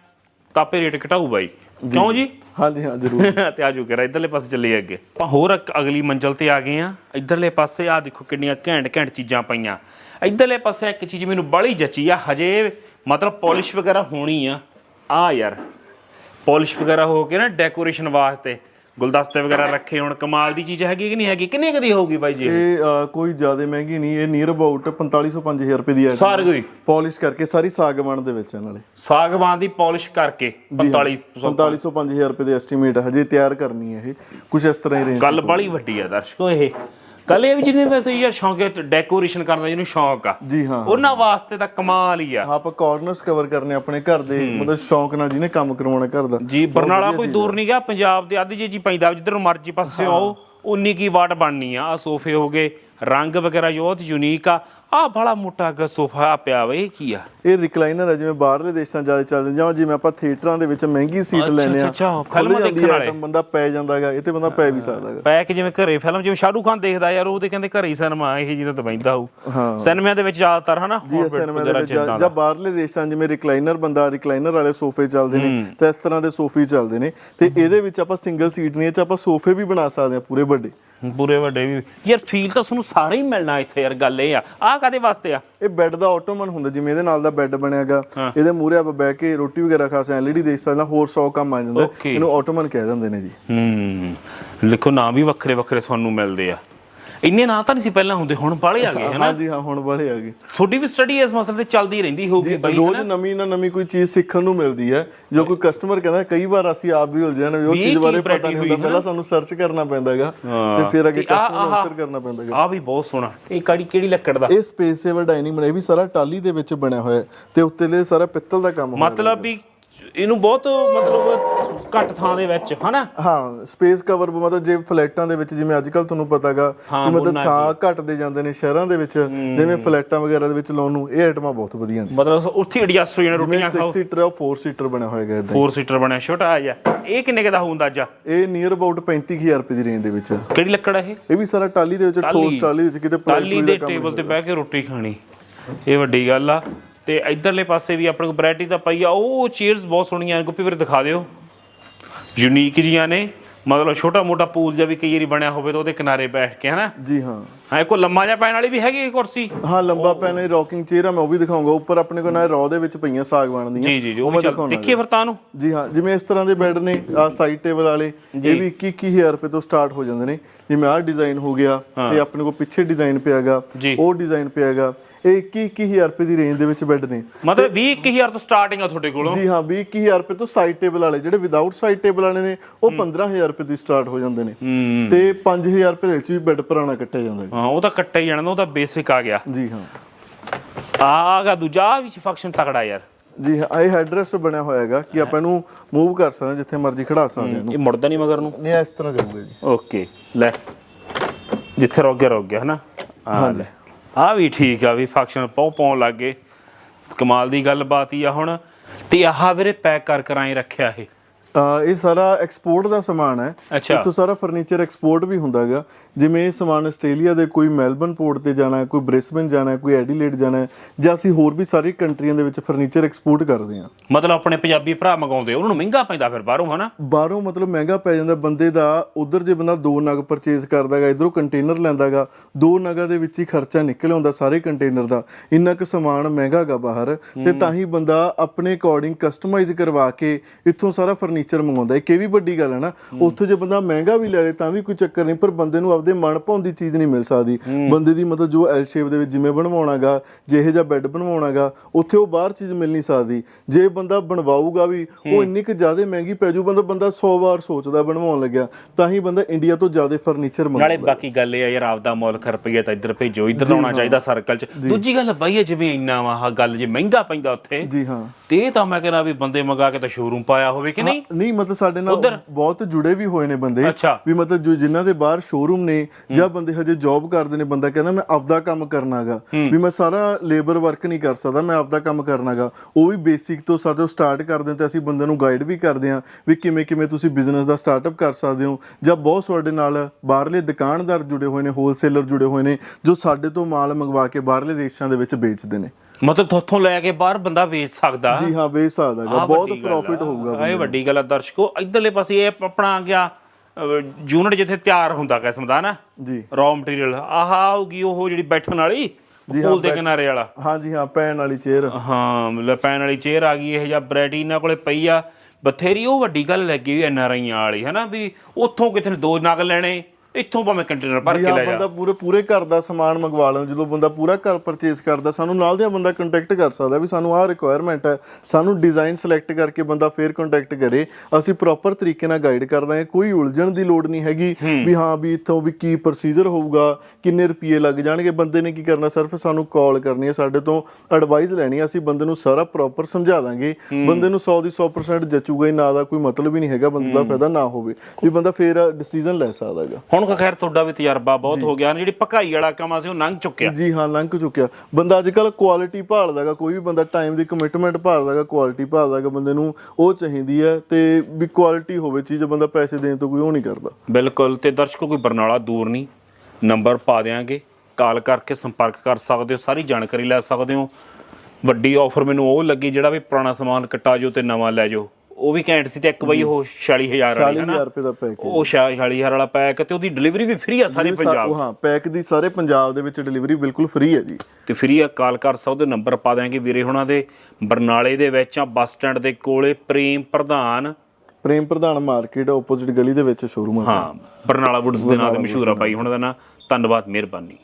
ਤਾਂ ਆਪੇ ਰੇਟ ਘਟਾਊ ਬਾਈ। ਕਿਉਂ ਜੀ? ਹਾਂਜੀ ਹਾਂ ਜ਼ਰੂਰ। [LAUGHS] ਤੇ ਆਜੋ ਕਰਾ ਇਧਰਲੇ ਪਾਸੇ ਚੱਲੀਏ ਅੱਗੇ। ਆਪਾਂ ਹੋਰ ਇੱਕ ਅਗਲੀ ਮੰਜ਼ਲ ਤੇ ਆ ਗਏ ਆ ਇਧਰਲੇ ਪਾਸੇ ਆ ਦੇਖੋ ਕਿੰਨੀਆਂ ਘੈਂਟ ਘੈਂਟ ਚੀਜ਼ਾਂ ਪਈਆਂ। ਇਧਰਲੇ ਪਾਸੇ ਇੱਕ ਚੀਜ਼ ਮੈਨੂੰ ਬੜੀ ਜੱਚੀ ਆ ਹਜੇ ਮਤਲਬ ਪਾਲਿਸ਼ ਵਗੈਰਾ ਹੋਣੀ ਆ। ਆ ਯਾਰ ਪਾਲਿਸ਼ ਵਗੈਰਾ ਹੋ ਕੇ ਨਾ ਡੈਕੋਰੇਸ਼ਨ ਵਾਸਤੇ। ਗੁਲਦਸਤੇ ਵਗੈਰਾ ਰੱਖੇ ਹੁਣ ਕਮਾਲ ਦੀ ਚੀਜ਼ ਹੈਗੀ ਕਿ ਨਹੀਂ ਹੈਗੀ? ਕਿੰਨੇ ਕਦੀ ਹੋਊਗੀ ਬਾਈ ਜੀ ਇਹ? ਅ, ਕੋਈ ਜ਼ਿਆਦਾ ਮਹਿੰਗੀ ਨਹੀਂ ਇਹ ਨੀਅਰ ਅਬਾਊਟ 4500 5000 ਰੁਪਏ ਦੀ ਆਈਟਮ ਸਾਰੀ ਗਈ ਪਾਲਿਸ਼ ਕਰਕੇ ਸਾਰੀ ਸਾਗਵਾਨ ਦੇ ਵਿੱਚ ਹੈ ਨਾਲੇ। ਸਾਗਵਾਨ ਦੀ ਪਾਲਿਸ਼ ਕਰਕੇ 45 4500 5000 ਰੁਪਏ ਦੇ ਐਸਟੀਮੇਟ ਹਜੇ ਤਿਆਰ ਕਰਨੀ ਹੈ ਇਹ। ਕੁਝ ਇਸ ਤਰ੍ਹਾਂ ਹੀ ਰੇਂਜ ਗੱਲ ਬੜੀ ਵੱਡੀ ਆ ਦਰਸ਼ਕੋ ਇਹ। ਕੱਲ ਵੀ ਜਿਹਨੇ ਵੈਸੇ ਯਾਰ ਸ਼ੌਂਕ ਹੈ ਡੈਕੋਰੇਸ਼ਨ ਕਰਨ ਦਾ ਜਿਹਨੂੰ ਸ਼ੌਂਕ ਆ। ਜੀ ਹਾਂ। ਉਹਨਾਂ ਵਾਸਤੇ ਤਾਂ ਕਮਾਲ ਹੀ ਆ। ਹਾਂ, ਆਪਾਂ ਕਾਰਨਰਸ ਕਵਰ ਕਰਨੇ ਆਪਣੇ ਘਰ ਦੇ ਮਤਲਬ ਸ਼ੌਂਕ ਨਾਲ ਜਿਹਨੇ ਕੰਮ ਕਰਵਾਉਣਾ ਘਰ ਦਾ। ਜੀ ਬਰਨਾਲਾ ਕੋਈ ਦੂਰ ਨਹੀਂ ਗਿਆ ਪੰਜਾਬ ਦੇ ਅੱਧ ਜੇ ਜੀ ਪੈਂਦਾ ਜਿੱਧਰ ਮਰਜ਼ੀ ਪਾਸੇ ਆਓ ਉਨੀ ਕੀ ਵਾਟ ਬਣਨੀ ਆ। ਆ ਸੋਫੇ ਹੋ ਗਏ ਰੰਗ ਵਗੈਰਾ ਬਹੁਤ ਯੂਨੀਕ ਆ। ਆ ਬੜਾ ਮੋਟਾ ਗਾ ਸੋਫਾ ਪਿਆ ਵਾ ਕੀ ਆ? ਇਹ ਰਿਕਲਾਈਨਰ ਹੈ ਜਿਵੇਂ ਬਾਹਰਲੇ ਦੇਸ਼ਾਂ ਜ਼ਿਆਦਾ ਚੱਲਦੇ ਜਾਂ ਜਿਵੇਂ ਆਪਾਂ ਥੀਏਟਰਾਂ ਦੇ ਵਿੱਚ ਮਹਿੰਗੀ ਸੀਟ ਲੈਨੇ ਆ ਅੱਛਾ, ਖੁੱਲ੍ਹ ਫਿਲਮਾਂ ਦੇਖਣ ਵਾਲੇ। ਬੰਦਾ ਪੈ ਜਾਂਦਾਗਾ ਇਹ ਤੇ ਬੰਦਾ ਪੈ ਵੀ ਸਕਦਾਗਾ ਪੈ ਕੇ ਜਿਵੇਂ ਘਰੇ ਫਿਲਮ ਜਿਵੇਂ ਸ਼ਾਹਰੂਖ ਖਾਨ ਦੇਖਦਾ ਯਾਰ ਉਹ ਤੇ ਕਹਿੰਦੇ ਘਰੇ ਹੀ ਸਿਨੇਮਾ ਇਹ ਜਿਹਦਾ ਤਾਂ ਬੈਂਦਾ ਹੋਊ। ਹਾਂ। ਸਿਨੇਮਿਆਂ ਦੇ ਵਿੱਚ ਜ਼ਿਆਦਾਤਰ ਹਨਾ? ਜੀ ਸਿਨੇਮਾ ਦੇ ਵਿੱਚ ਜਾਂ- ਬਾਹਰਲੇ ਦੇਸ਼ਾਂ ਜਿਵੇਂ ਰਿਕਲਾਈਨਰ ਬੰਦਾ ਰਿਕਲਾਈਨਰ ਵਾਲੇ ਸੋਫੇ ਚੱਲਦੇ ਨੇ ਤੇ ਇਸ ਤਰ੍ਹਾਂ ਦੇ ਸੋਫੇ ਚੱਲਦੇ ਨੇ। ਤੇ ਇਹਦੇ ਵਿੱਚ ਆਪਾਂ ਸਿੰਗਲ ਸੀਟ ਨਹੀਂ ਇਹ 'ਚ ਆਪਾਂ ਸੋਫੇ ਵੀ ਬਣਾ ਸਕਦੇ ਆ ਪੂਰੇ ਵੱਡੇ। ਪੂਰੇ ਵੱਡੇ ਵੀ। ਯਾਰ ਫੀਲ ਤਾਂ ਤੁਹਾਨੂੰ ਸਾਰੇ ਹੀ ਮਿਲਣਾ ਇੱਥੇ ਯਾਰ ਗੱਲ ਇਹ ਆ। ਆਹ ਕਾਦੇ ਵਾਸਤੇ ਆ? ਇਹ ਬੈੱਡ ਦਾ ਆਟੋਮਨ ਹੁੰਦਾ ਜਿਵੇਂ ਇਹਦੇ ਨਾਲ ਦਾ ਬੈੱਡ ਬਣਿਆਗਾ। ਇਹਦੇ ਮੂਹਰੇ ਆਪਾਂ ਬਹਿ ਕੇ ਰੋਟੀ ਵਗੈਰਾ ਖਾ ਸਕਦੇ ਐਲਈਡੀ ਦੇਖ ਸਕਦੇ ਹੋਰ 100 ਕੰਮ ਆ ਜਾਂਦਾ. ਇਹਨੂੰ ਆਟੋਮਨ ਕਹਿ ਦਿੰਦੇ ਨੇ ਜੀ। ਹੂੰ। ਲਿਖੋ ਨਾਮ ਵੀ ਵੱਖਰੇ ਵੱਖਰੇ ਤੁਹਾਨੂੰ ਮਿਲਦੇ ਆ। ਇੰਨੇ ਨਾਂ ਤਾਂ ਨਹੀਂ ਸੀ ਪਹਿਲਾਂ ਹੁੰਦੇ ਹੁਣ ਬਾਹਲੇ ਆ ਗਏ ਹਨਾ? ਹਾਂਜੀ ਹਾਂ ਹੁਣ ਵਾਲੇ ਆ ਗਏ। ਤੁਹਾਡੀ ਵੀ ਸਟੱਡੀ ਇਸ ਮਸਲੇ ਤੇ ਚੱਲਦੀ ਰਹਿੰਦੀ ਹੋਊਗੀ ਬਾਈ ਰੋਜ਼ ਨਵੀਂ ਨਾ ਨਵੀਂ ਕੋਈ ਚੀਜ਼ ਸਿੱਖਣ ਨੂੰ ਮਿਲਦੀ ਹੈ ਜੋ ਕੋਈ ਕਸਟਮਰ ਕਹਿੰਦਾ ਕਈ ਵਾਰ ਅਸੀਂ ਆਪ ਵੀ ਉਲਝ ਵੀ ਉਹ ਚੀਜ਼ ਬਾਰੇ ਪਤਾ ਨਹੀਂ ਹੁੰਦਾ ਪਹਿਲਾਂ ਸਾਨੂੰ ਸਰਚ ਕਰਨਾ ਪੈਂਦਾ ਹੈਗਾ ਤੇ ਫਿਰ ਅੱਗੇ ਕਸਟਮਰ ਨੂੰ ਆਨਸਰ ਕਰਨਾ ਪੈਂਦਾ ਹੈਗਾ ਆ ਵੀ ਬਹੁਤ ਸੋਹਣਾ। ਇਹ ਕਾੜੀ ਕਿਹੜੀ ਲੱਕੜ ਦਾ? ਇਹ ਸਪੇਸ ਸੇਵਰ ਡਾਈਨਿੰਗ ਬਣਾਈ ਵੀ ਸਾਰਾ ਟਾਲੀ ਦੇ ਵਿੱਚ ਬਣਿਆ ਹੋਇਆ ਤੇ ਉੱਤੇਲੇ ਸਾਰਾ ਪਿੱਤਲ ਦਾ ਕੰਮ ਹੋਇਆ ਮਤਲਬ ਵੀ ਇਹਨੂੰ ਬਹੁਤ ਮਤਲਬ ਘੱਟ ਥਾਂ ਦੇ ਵਿੱਚ ਹਨਾ? ਹਾਂ ਸਪੇਸ ਕਵਰ ਮਤਲਬ ਜੇ ਫਲੈਟਾਂ ਦੇ ਵਿੱਚ ਜਿਵੇਂ ਅੱਜ ਕੱਲ ਤੁਹਾਨੂੰ ਪਤਾਗਾ ਕਿ ਮਤਲਬ ਥਾਂ ਘਟਦੇ ਜਾਂਦੇ ਨੇ ਸ਼ਹਿਰਾਂ ਦੇ ਵਿੱਚ ਜਿਵੇਂ ਫਲੈਟਾਂ ਵਗੈਰਾ ਦੇ ਵਿੱਚ ਲਾਉਣ ਨੂੰ ਇਹ ਆਈਟਮਾਂ ਬਹੁਤ ਵਧੀਆ ਨੇ। ਮਤਲਬ ਉੱਥੇ ਐਡਜਸਟ ਹੋ ਜਾਣਾ ਰੋਟੀਆਂ 6 ਖਾਓ। ਸੀਟਰ ਹੈ ਉਹ 4 ਸੀਟਰ ਬਣਿਆ ਹੋਏਗਾ ਇਦਾਂ 4 ਸੀਟਰ ਬਣਿਆ ਛੋਟਾ ਆ ਜਾ ਇਹ ਕਿੰਨੇ ਦਾ ਹੁੰਦਾ ਅੱਜ? ਇਹ ਨੀਅਰ ਅਬਾਊਟ 35000 ਰੁਪਏ ਦੀ ਰੇਂਜ ਦੇ ਵਿੱਚ। ਹੈ। ਕਿਹੜੀ ਲੱਕੜ ਆ ਇਹ? ਇਹ ਵੀ ਸਾਰਾ ਟਾਲੀ ਦੇ ਵਿੱਚ ਠੋਸ ਟਾਲੀ ਦੇ ਵਿੱਚ ਕਿਤੇ ਟਾਲੀ ਦੇ ਟੇਬਲ ਤੇ ਬਹਿ ਕੇ ਰੋਟੀ ਖਾਣੀ। ਇਹ ਵੱਡੀ ਗੱਲ ਆ। ਤੇ ਇਧਰਲੇ ਪਾਸੇ ਵੀ ਆਪਣੇ ਕੋਲ ਵੈਰਾਈਟੀ ਤਾਂ ਪਈ ਆ। ਉਹ ਚੇਅਰਸ ਬਹੁਤ ਸੋਹਣੀਆਂ ਨੇ। ਗੁੱਪੀ ਵੀਰ ਦਿਖਾ ਦਿਓ। ਯੂਨੀਕ ਜੀਆਂ ਨੇ। ਮਤਲਬ ਛੋਟਾ ਮੋਟਾ ਪੂਲ ਜਿਹਾ ਵੀ ਕਈ ਵਾਰੀ ਬਣਿਆ ਹੋਵੇ ਤਾਂ ਉਹਦੇ ਕਿਨਾਰੇ ਬੈਠ ਕੇ ਹਨਾ? ਜੀ ਹਾਂ। ਹਾਂ ਕੋ ਲੰਮਾ ਜਿਹਾ ਪੈਣ ਵਾਲੀ ਵੀ ਹੈਗੀ ਕੁਰਸੀ? ਹਾਂ ਲੰਬਾ ਪੈਨ ਇਹ ਰੌਕਿੰਗ ਚੇਅਰ ਆ ਮੈਂ ਉਹ ਵੀ ਦਿਖਾਉਂਗਾ। ਉੱਪਰ ਆਪਣੇ ਕੋਲ ਨਾ ਰੌ ਦੇ ਵਿੱਚ ਪਈਆਂ ਸਾਗਵਾਨ ਦੀਆਂ। ਜੀ ਜੀ ਜੀ ਉਹ ਮੈਂ ਦਿਖਾਉਣਾ ਦੇਖੀਏ ਫਿਰ ਤਾਂ ਨੂੰ ਜੀ ਹਾਂ ਜਿਵੇਂ ਇਸ ਤਰ੍ਹਾਂ ਦੇ ਬੈੱਡ ਨੇ ਆ ਸਾਈਡ ਟੇਬਲ ਵਾਲੇ ਇਹ ਵੀ 21000 ਰੁਪਏ ਤੋਂ ਸਟਾਰਟ ਹੋ ਜਾਂਦੇ ਨੇ। ਜਿਵੇਂ ਆਹ ਡਿਜ਼ਾਈਨ ਹੋ ਗਿਆ ਇਹ ਆਪਣੇ ਕੋਲ ਪਿੱਛੇ ਡਿਜ਼ਾਈਨ ਪਿਆਗਾ। ਉਹ ਡਿਜ਼ਾਈਨ ਪਿਆਗਾ ਇਹ 21 21000 ਰੁਪਏ ਦੀ ਰੇਂਜ ਦੇ ਵਿੱਚ ਬੈੱਡ ਨੇ। ਮਤਲਬ 20 21000 ਤੋਂ ਸਟਾਰਟਿੰਗ ਆ ਤੁਹਾਡੇ ਕੋਲੋਂ? ਜੀ ਹਾਂ 20 21000 ਰੁਪਏ ਤੋਂ ਸਾਈਡ ਟੇਬਲ ਵਾਲੇ ਜਿਹੜੇ ਵਿਦਆਊਟ ਸਾਈਡ ਟੇਬਲ ਵਾਲੇ ਨੇ ਉਹ 15000 ਰੁਪਏ ਤੋਂ ਸਟਾਰਟ ਹੋ ਜਾਂਦੇ ਨੇ। ਹੂੰ। ਤੇ 5000 ਰੁਪਏ ਦੇ ਵਿੱਚ ਵੀ ਬੈੱਡ ਪੁਰਾਣਾ ਕੱਟਿਆ ਜਾਂਦਾ ਹਾਂ ਉਹ ਤਾਂ ਕੱਟਿਆ ਹੀ ਜਾਣਾ ਉਹ ਤਾਂ ਬੇਸਿਕ ਆ ਗਿਆ। ਜੀ ਹਾਂ। ਆਗਾ ਦੂਜਾ ਵੀ ਫੰਕਸ਼ਨ ਤਕੜਾ ਯਾਰ। ਜੀ ਹਾਂ ਇਹ ਹੈਡਰੈਸਟ ਬਣਿਆ ਹੋਇਆ ਹੈਗਾ ਕਿ ਆਪਾਂ ਇਹਨੂੰ ਮੂਵ ਕਰ ਸਕਦੇ ਹਾਂ ਜਿੱਥੇ ਮਰਜ਼ੀ ਖੜਾ ਸਕਦੇ ਹਾਂ ਇਹਨੂੰ। ਇਹ ਮੁੜਦਾ ਨਹੀਂ ਮਗਰ ਨੂੰ। ਨਹੀਂ ਇਸ ਤਰ੍ਹਾਂ ਜਾਊਗਾ ਜੀ। ਓਕੇ ਲੈ। ਜਿੱਥੇ ਰੁਕ ਗਿਆ ਰੁਕ ਗਿਆ ਹਨਾ? ਆ ਲੈ। ਆ ਵੀ ਠੀਕ ਆ ਵੀ ਫੰਕਸ਼ਨ ਪਉ ਪਾਉਣ ਲੱਗ ਗਏ। ਕਮਾਲ ਦੀ ਗੱਲ ਬਾਤ ਹੀ ਆ ਹੁਣ। ਤੇ ਆਹ ਵੀਰੇ ਪੈਕ ਕਰ ਕਰਾਈ ਰੱਖਿਆ ਇਹ। ਅਹ ਇਹ ਸਾਰਾ ਐਕਸਪੋਰਟ ਦਾ ਸਮਾਨ ਹੈ। ਅੱਛਾ। ਇੱਥੋਂ ਸਾਰਾ ਫਰਨੀਚਰ ਐਕਸਪੋਰਟ ਵੀ ਹੁੰਦਾ ਹੈਗਾ ਜਿਵੇਂ ਇਹ ਸਮਾਨ ਆਸਟ੍ਰੇਲੀਆ ਦੇ ਕੋਈ ਮੈਲਬਨ ਪੋਰਟ ਤੇ ਜਾਣਾ ਹੈ ਕੋਈ ਬ੍ਰਿਸਬਨ ਜਾਣਾ ਹੈ ਕੋਈ ਐਡੀਲੇਡ ਜਾਣਾ ਹੈ ਜਾਂ ਅਸੀਂ ਹੋਰ ਵੀ ਸਾਰੀ ਕੰਟਰੀਆਂ ਦੇ ਵਿੱਚ ਫਰਨੀਚਰ ਐਕਸਪੋਰਟ ਕਰਦੇ ਹਾਂ। ਮਤਲਬ ਆਪਣੇ ਪੰਜਾਬੀ ਭਰਾ ਮੰਗਾਉਂਦੇ ਉਹਨਾਂ ਨੂੰ ਮਹਿੰਗਾ ਪੈਂਦਾ ਫਿਰ ਬਾਹਰੋਂ ਹਨਾ? ਬਾਹਰੋਂ ਮਤਲਬ ਮਹਿੰਗਾ ਪੈ ਜਾਂਦਾ ਬੰਦੇ ਦਾ ਉਧਰ ਜੇ ਬੰਦਾ ਦੋ ਨਗ ਪਰਚੇਸ ਕਰਦਾਗਾ ਇਧਰੋਂ ਕੰਟੇਨਰ ਲੈਂਦਾਗਾ ਦੋ ਨਗਾਂ ਦੇ ਵਿੱਚ ਹੀ ਖਰਚਾ ਨਿਕਲ ਆਉਂਦਾ ਸਾਰੇ ਕੰਟੇਨਰ ਦਾ ਇੰਨਾ ਕੁ ਸਮਾਨ ਮਹਿੰਗਾਗਾ ਬਾਹਰ ਤੇ ਤਾਂ ਹੀ ਬੰਦਾ ਆਪਣੇ ਅਕੋਰਡਿੰਗ ਕਸਟਮਾਈਜ਼ ਕਰਵਾ ਕੇ ਇੱਥੋਂ ਸਾਰਾ ਫਰਨੀਚਰ ਮੰਗਾਉਂਦਾ। ਇੱਕ ਇਹ ਵੀ ਵੱਡੀ ਗੱਲ ਹੈ ਨਾ ਉੱਥੋਂ ਜੇ ਬੰਦਾ ਮਹਿੰਗਾ ਵੀ ਲੈ ਲੇ ਤਾਂ ਵੀ ਕੋਈ ਚੱਕਰ ਨਹੀਂ ਪਰ ਬੰਦੇ ਨੂੰ ਆਪਦੇ ਮਨ ਭਾਉਂਦੀ ਚੀਜ਼ ਨਹੀਂ ਮਿਲ ਸਕਦੀ। ਬੰਦੇ ਦੀ ਮਤਲਬ ਜੋ ਐਲ ਸ਼ੇਪ ਦੇ ਵਿੱਚ ਜਿਵੇਂ ਬਣਵਾਉਣਾਗਾ ਜਿਹੇ ਜਿਹਾ ਬੈੱਡ ਬਣਵਾਉਣਾਗਾ ਉੱਥੇ ਉਹ ਬਾਹਰ ਚੀਜ਼ ਮਿਲ ਨਹੀਂ ਸਕਦੀ। ਜੇ ਬੰਦਾ ਬਣਵਾਊਗਾ ਵੀ ਉਹ ਇੰਨੀ ਕੁ ਜ਼ਿਆਦਾ ਮਹਿੰਗੀ ਪੈ ਜੂ ਬੰਦਾ ਬੰਦਾ 100 ਵਾਰ ਸੋਚਦਾ ਬਣਵਾਉਣ ਲੱਗਿਆ ਤਾਂ ਹੀ ਬੰਦਾ ਇੰਡੀਆ ਤੋਂ ਜ਼ਿਆਦਾ ਫਰਨੀਚਰ ਨਾਲੇ ਮੰਗਾਉਂਦਾ ਬਾਕੀ ਗੱਲ ਇਹ ਆ ਯਾਰ ਆਪਦਾ ਮੁਲਕ ਰੁਪਈਆ ਤਾਂ ਇੱਧਰ ਭੇਜੋ ਇੱਧਰ ਲਾਉਣਾ ਚਾਹੀਦਾ ਸਰਕਲ 'ਚ। ਦੂਜੀ ਗੱਲ ਬਈ ਇਹ ਜਿਵੇਂ ਇੰਨਾ ਵਾ ਆਹ ਗੱਲ ਜੇ ਮਹਿੰਗਾ ਪੈਂਦਾ ਉੱਥੇ ਜੀ ਹਾਂ। ਤੇ ਤਾਂ ਮੈਂ ਕਹਿੰਦਾ ਵੀ ਬੰਦੇ ਮੰਗਾ ਕੇ ਤਾਂ ਸ਼ੋਰੂਮ ਪਾਇਆ ਹੋਵੇ ਕਿ ਨਹੀਂ? ਨਹੀਂ ਮਤਲਬ ਸਾਡੇ ਨਾਲ ਬਹੁਤ ਜੁੜੇ ਵੀ ਹੋਏ ਨੇ ਬੰਦੇ। ਵੀ ਮਤਲਬ ਜੋ ਜਿਨ੍ਹਾਂ ਦੇ ਬਾਹਰ ਸ਼ੋਰੂਮ ਨੇ ਜਾਂ ਬੰਦੇ ਹਜੇ ਜੌਬ ਕਰਦੇ ਨੇ ਬੰਦਾ ਕਹਿੰਦਾ ਮੈਂ ਆਪਦਾ ਕੰਮ ਕਰਨਾਗਾ ਵੀ ਮੈਂ ਸਾਰਾ ਲੇਬਰ ਵਰਕ ਨਹੀਂ ਕਰ ਸਕਦਾ ਮੈਂ ਆਪਦਾ ਕੰਮ ਕਰਨਾਗਾ। ਉਹ ਵੀ ਬੇਸਿਕ ਤੋਂ ਸਾਡੇ ਸਟਾਰਟ ਕਰਦੇ ਹਾਂ ਤੇ ਅਸੀਂ ਬੰਦੇ ਨੂੰ ਗਾਈਡ ਵੀ ਕਰਦੇ ਹਾਂ ਵੀ ਕਿਵੇਂ ਕਿਵੇਂ ਤੁਸੀਂ ਬਿਜ਼ਨਸ ਦਾ ਸਟਾਰਟਅਪ ਕਰ ਸਕਦੇ ਹੋ ਜਾਂ ਬਹੁਤ ਸਾਡੇ ਨਾਲ ਬਾਹਰਲੇ ਦੁਕਾਨਦਾਰ ਜੁੜੇ ਹੋਏ ਨੇ ਹੋਲਸੇਲਰ ਜੁੜੇ ਹੋਏ ਨੇ ਜੋ ਸਾਡੇ ਤੋਂ ਮਾਲ ਮੰਗਵਾ ਕੇ ਬਾਹਰਲੇ ਦੇਸ਼ਾਂ ਦੇ ਵਿੱਚ ਵੇਚਦੇ ਨੇ। ਮਤਲਬ ਤੁਹਾਥੋਂ ਲੈ ਕੇ ਬਾਹਰ ਬੰਦਾ ਵੇਚ ਸਕਦਾ। ਜੀ ਹਾਂ ਵੇਚ ਸਕਦਾ ਬਹੁਤ ਆ। ਪ੍ਰੋਫਿਟ ਹੋਊਗਾ ਇਹ ਵੱਡੀ ਗੱਲ ਆ ਦਰਸ਼ਕੋ। ਇਧਰਲੇ ਪਾਸੇ ਇਹ ਆਪਣਾ ਆ ਗਿਆ ਯੂਨਿਟ ਜਿੱਥੇ ਤਿਆਰ ਹੁੰਦਾ ਕਿਸਮ ਦਾ ਨਾ ਜੀ। ਰॉ ਮਟੀਰੀਅਲ ਆਹ ਆਊਗੀ ਉਹ ਜਿਹੜੀ ਬੈਠਣ ਵਾਲੀ ਪੂਲ ਦੇ ਕਿਨਾਰੇ ਵਾਲਾ। ਹਾਂਜੀ ਹਾਂ ਪੈਣ ਵਾਲੀ ਚੇਅਰ ਹਾਂ ਮਤਲਬ ਪੈਣ ਵਾਲੀ ਚੇਅਰ ਆ ਗਈ ਇਹ ਜਾਂ ਬ੍ਰੈਡੀ ਇਹਨਾਂ ਕੋਲੇ ਪਈ ਆ। ਬਥੇਰੀ ਉਹ ਵੱਡੀ ਗੱਲ ਲੱਗੀ ਹੋਈ ਐਨ ਆਰ ਆਈਆਂ ਵਾਲੀ ਹੈਨਾ ਵੀ ਉੱਥੋਂ ਨੇ ਦੋ ਨਗ ਲੈਣੇ ਇੱਥੋਂ ਭਾਵੇਂ ਕੰਟੇਨਰ ਭਰ ਕੇ ਹਾਂ ਲੈ ਜਾ। ਬੰਦਾ ਪੂਰੇ ਪੂਰੇ ਘਰ ਦਾ ਸਮਾਨ ਮੰਗਵਾ ਲੈਣ ਜਦੋਂ ਬੰਦਾ ਪੂਰਾ ਘਰ ਪਰਚੇਸ ਕਰਦਾ ਸਾਨੂੰ ਨਾਲ ਦੇ ਬੰਦਾ ਕੰਟੈਕਟ ਕਰ ਸਕਦਾ ਵੀ ਸਾਨੂੰ ਆਹ ਰਿਕੁਆਇਰਮੈਂਟ ਹੈ। ਸਾਨੂੰ ਡਿਜ਼ਾਈਨ ਸਿਲੈਕਟ ਕਰਕੇ ਬੰਦਾ ਫੇਰ ਕੰਟੈਕਟ ਕਰੇ। ਅਸੀਂ ਪ੍ਰੋਪਰ ਤਰੀਕੇ ਨਾਲ ਗਾਈਡ ਕਰ ਦਾਂਗੇ ਕੋਈ ਉਲਝਣ ਦੀ ਲੋੜ ਨਹੀਂ ਹੈਗੀ ਵੀ ਹਾਂ ਵੀ ਇੱਥੋਂ ਵੀ ਕੀ ਪ੍ਰੋਸੀਜਰ ਹੋਊਗਾ ਕਿੰਨੇ ਰੁਪਏ ਲੱਗ ਜਾਣਗੇ। ਬੰਦੇ ਨੇ ਕੀ ਕਰਨਾ? ਸਿਰਫ ਸਾਨੂੰ ਕਾਲ ਕਰਨੀ ਹੈ। ਸਾਡੇ ਤੋਂ ਐਡਵਾਈਸ ਲੈਣੀ ਹੈ। ਅਸੀਂ ਬੰਦੇ ਨੂੰ ਸਾਰਾ ਪ੍ਰੋਪਰ ਸਮਝਾ ਦਾਂਗੇ। ਬੰਦੇ ਨੂੰ 100 ਦੀ 100% ਜਚੂਗਾ ਹੀ ਨਾ ਦਾ ਕੋਈ ਮਤਲਬ ਹੀ ਨਹੀਂ ਹੈਗਾ ਬੰਦੇ ਦਾ ਫਾਇਦਾ ਨਾ ਹੋਵੇ। ਵੀ ਬੰਦਾ ਫੇਰ ਡਿਸੀਜਨ ਲੈ ਸਕਦਾ ਹੈਗਾ। ਹੁਣ ਤਾਂ ਖੈਰ ਤੁਹਾਡਾ ਵੀ ਤਜਰਬਾ ਬਹੁਤ ਹੋ ਗਿਆ ਜਿਹੜੀ ਪਕਾਈ ਵਾਲਾ ਕੰਮ ਸੀ ਉਹ ਲੰਘ ਚੁੱਕਿਆ। ਜੀ ਹਾਂ ਲੰਘ ਚੁੱਕਿਆ। ਬੰਦਾ ਅੱਜ ਕੱਲ ਕੁਆਲਿਟੀ ਭਾਲਦਾਗਾ ਕੋਈ ਵੀ ਬੰਦਾ ਟਾਈਮ ਦੀ ਕਮਿਟਮੈਂਟ ਭਾਲਦਾਗਾ ਕੁਆਲਿਟੀ ਭਾਲਦਾਗਾ ਬੰਦੇ ਨੂੰ ਉਹ ਚਾਹੀਦੀ ਹੈ ਤੇ ਵੀ ਕੁਆਲਿਟੀ ਹੋਵੇ ਚੀਜ਼ ਬੰਦਾ ਪੈਸੇ ਦੇਣ ਤੋਂ ਕੋਈ ਉਹ ਨਹੀਂ ਕਰਦਾ। ਬਿਲਕੁਲ ਤੇ ਦਰਸ਼ਕੋ ਕੋਈ ਬਰਨਾਲਾ ਦੂਰ ਨਹੀਂ। ਨੰਬਰ ਪਾ ਦਿਆਂਗੇ ਕਾਲ ਕਰਕੇ ਸੰਪਰਕ ਕਰ ਸਕਦੇ ਹੋ ਸਾਰੀ ਜਾਣਕਾਰੀ ਲੈ ਸਕਦੇ ਹੋ। ਵੱਡੀ ਆਫਰ ਮੈਨੂੰ ਉਹ ਲੱਗੀ ਜਿਹੜਾ ਵੀ ਪੁਰਾਣਾ ਸਮਾਨ ਕਟਾ ਜਾਓ ਤੇ ਨਵਾਂ ਲੈ ਜਾਓ। ਉਹ ਵੀ ਘੈਂਟ ਸੀ ਤੇ ਇੱਕ ਬਈ ਉਹ 46000 ਵਾਲੀ ਹੈ 40000 ਨਾ ਰੁਪਏ ਦਾ ਪੈਕ ਹੈ ਉਹ 46000 ਵਾਲਾ ਪੈਕ ਤੇ ਉਹਦੀ ਡਿਲੀਵਰੀ ਵੀ ਫ੍ਰੀ ਆ ਸਾਰੇ ਪੰਜਾਬ ਹਾਂ ਪੈਕ ਦੀ ਸਾਰੇ ਪੰਜਾਬ ਦੇ ਵਿੱਚ ਡਿਲੀਵਰੀ ਬਿਲਕੁਲ ਫ੍ਰੀ ਹੈ ਜੀ। ਤੇ ਫ੍ਰੀ ਆ ਕਾਲ ਕਰ ਸਕਦੇ ਹੋ, ਨੰਬਰ ਪਾ ਦਿਆਂਗੇ ਵੀਰੇ ਹੁਣਾਂ ਦੇ। ਬਰਨਾਲੇ ਦੇ ਵਿੱਚ ਆ ਬੱਸ ਸਟੈਂਡ ਦੇ ਕੋਲੇ ਪ੍ਰੇਮ ਪ੍ਰਧਾਨ। ਪ੍ਰੇਮ ਪ੍ਰਧਾਨ ਮਾਰਕੀਟ ਆਪੋਜ਼ਿਟ ਗਲੀ ਦੇ ਵਿੱਚ ਸ਼ੋਰੂਮ ਹੈ ਹਾਂ ਬਰਨਾਲਾ ਵੁੱਡਸ ਦੇ ਨਾਂ ਤੇ ਮਸ਼ਹੂਰ ਆ ਬਾਈ ਹੁਣਾਂ ਦਾ ਨਾਂ। ਧੰਨਵਾਦ ਮਿਹਰਬਾਨੀ।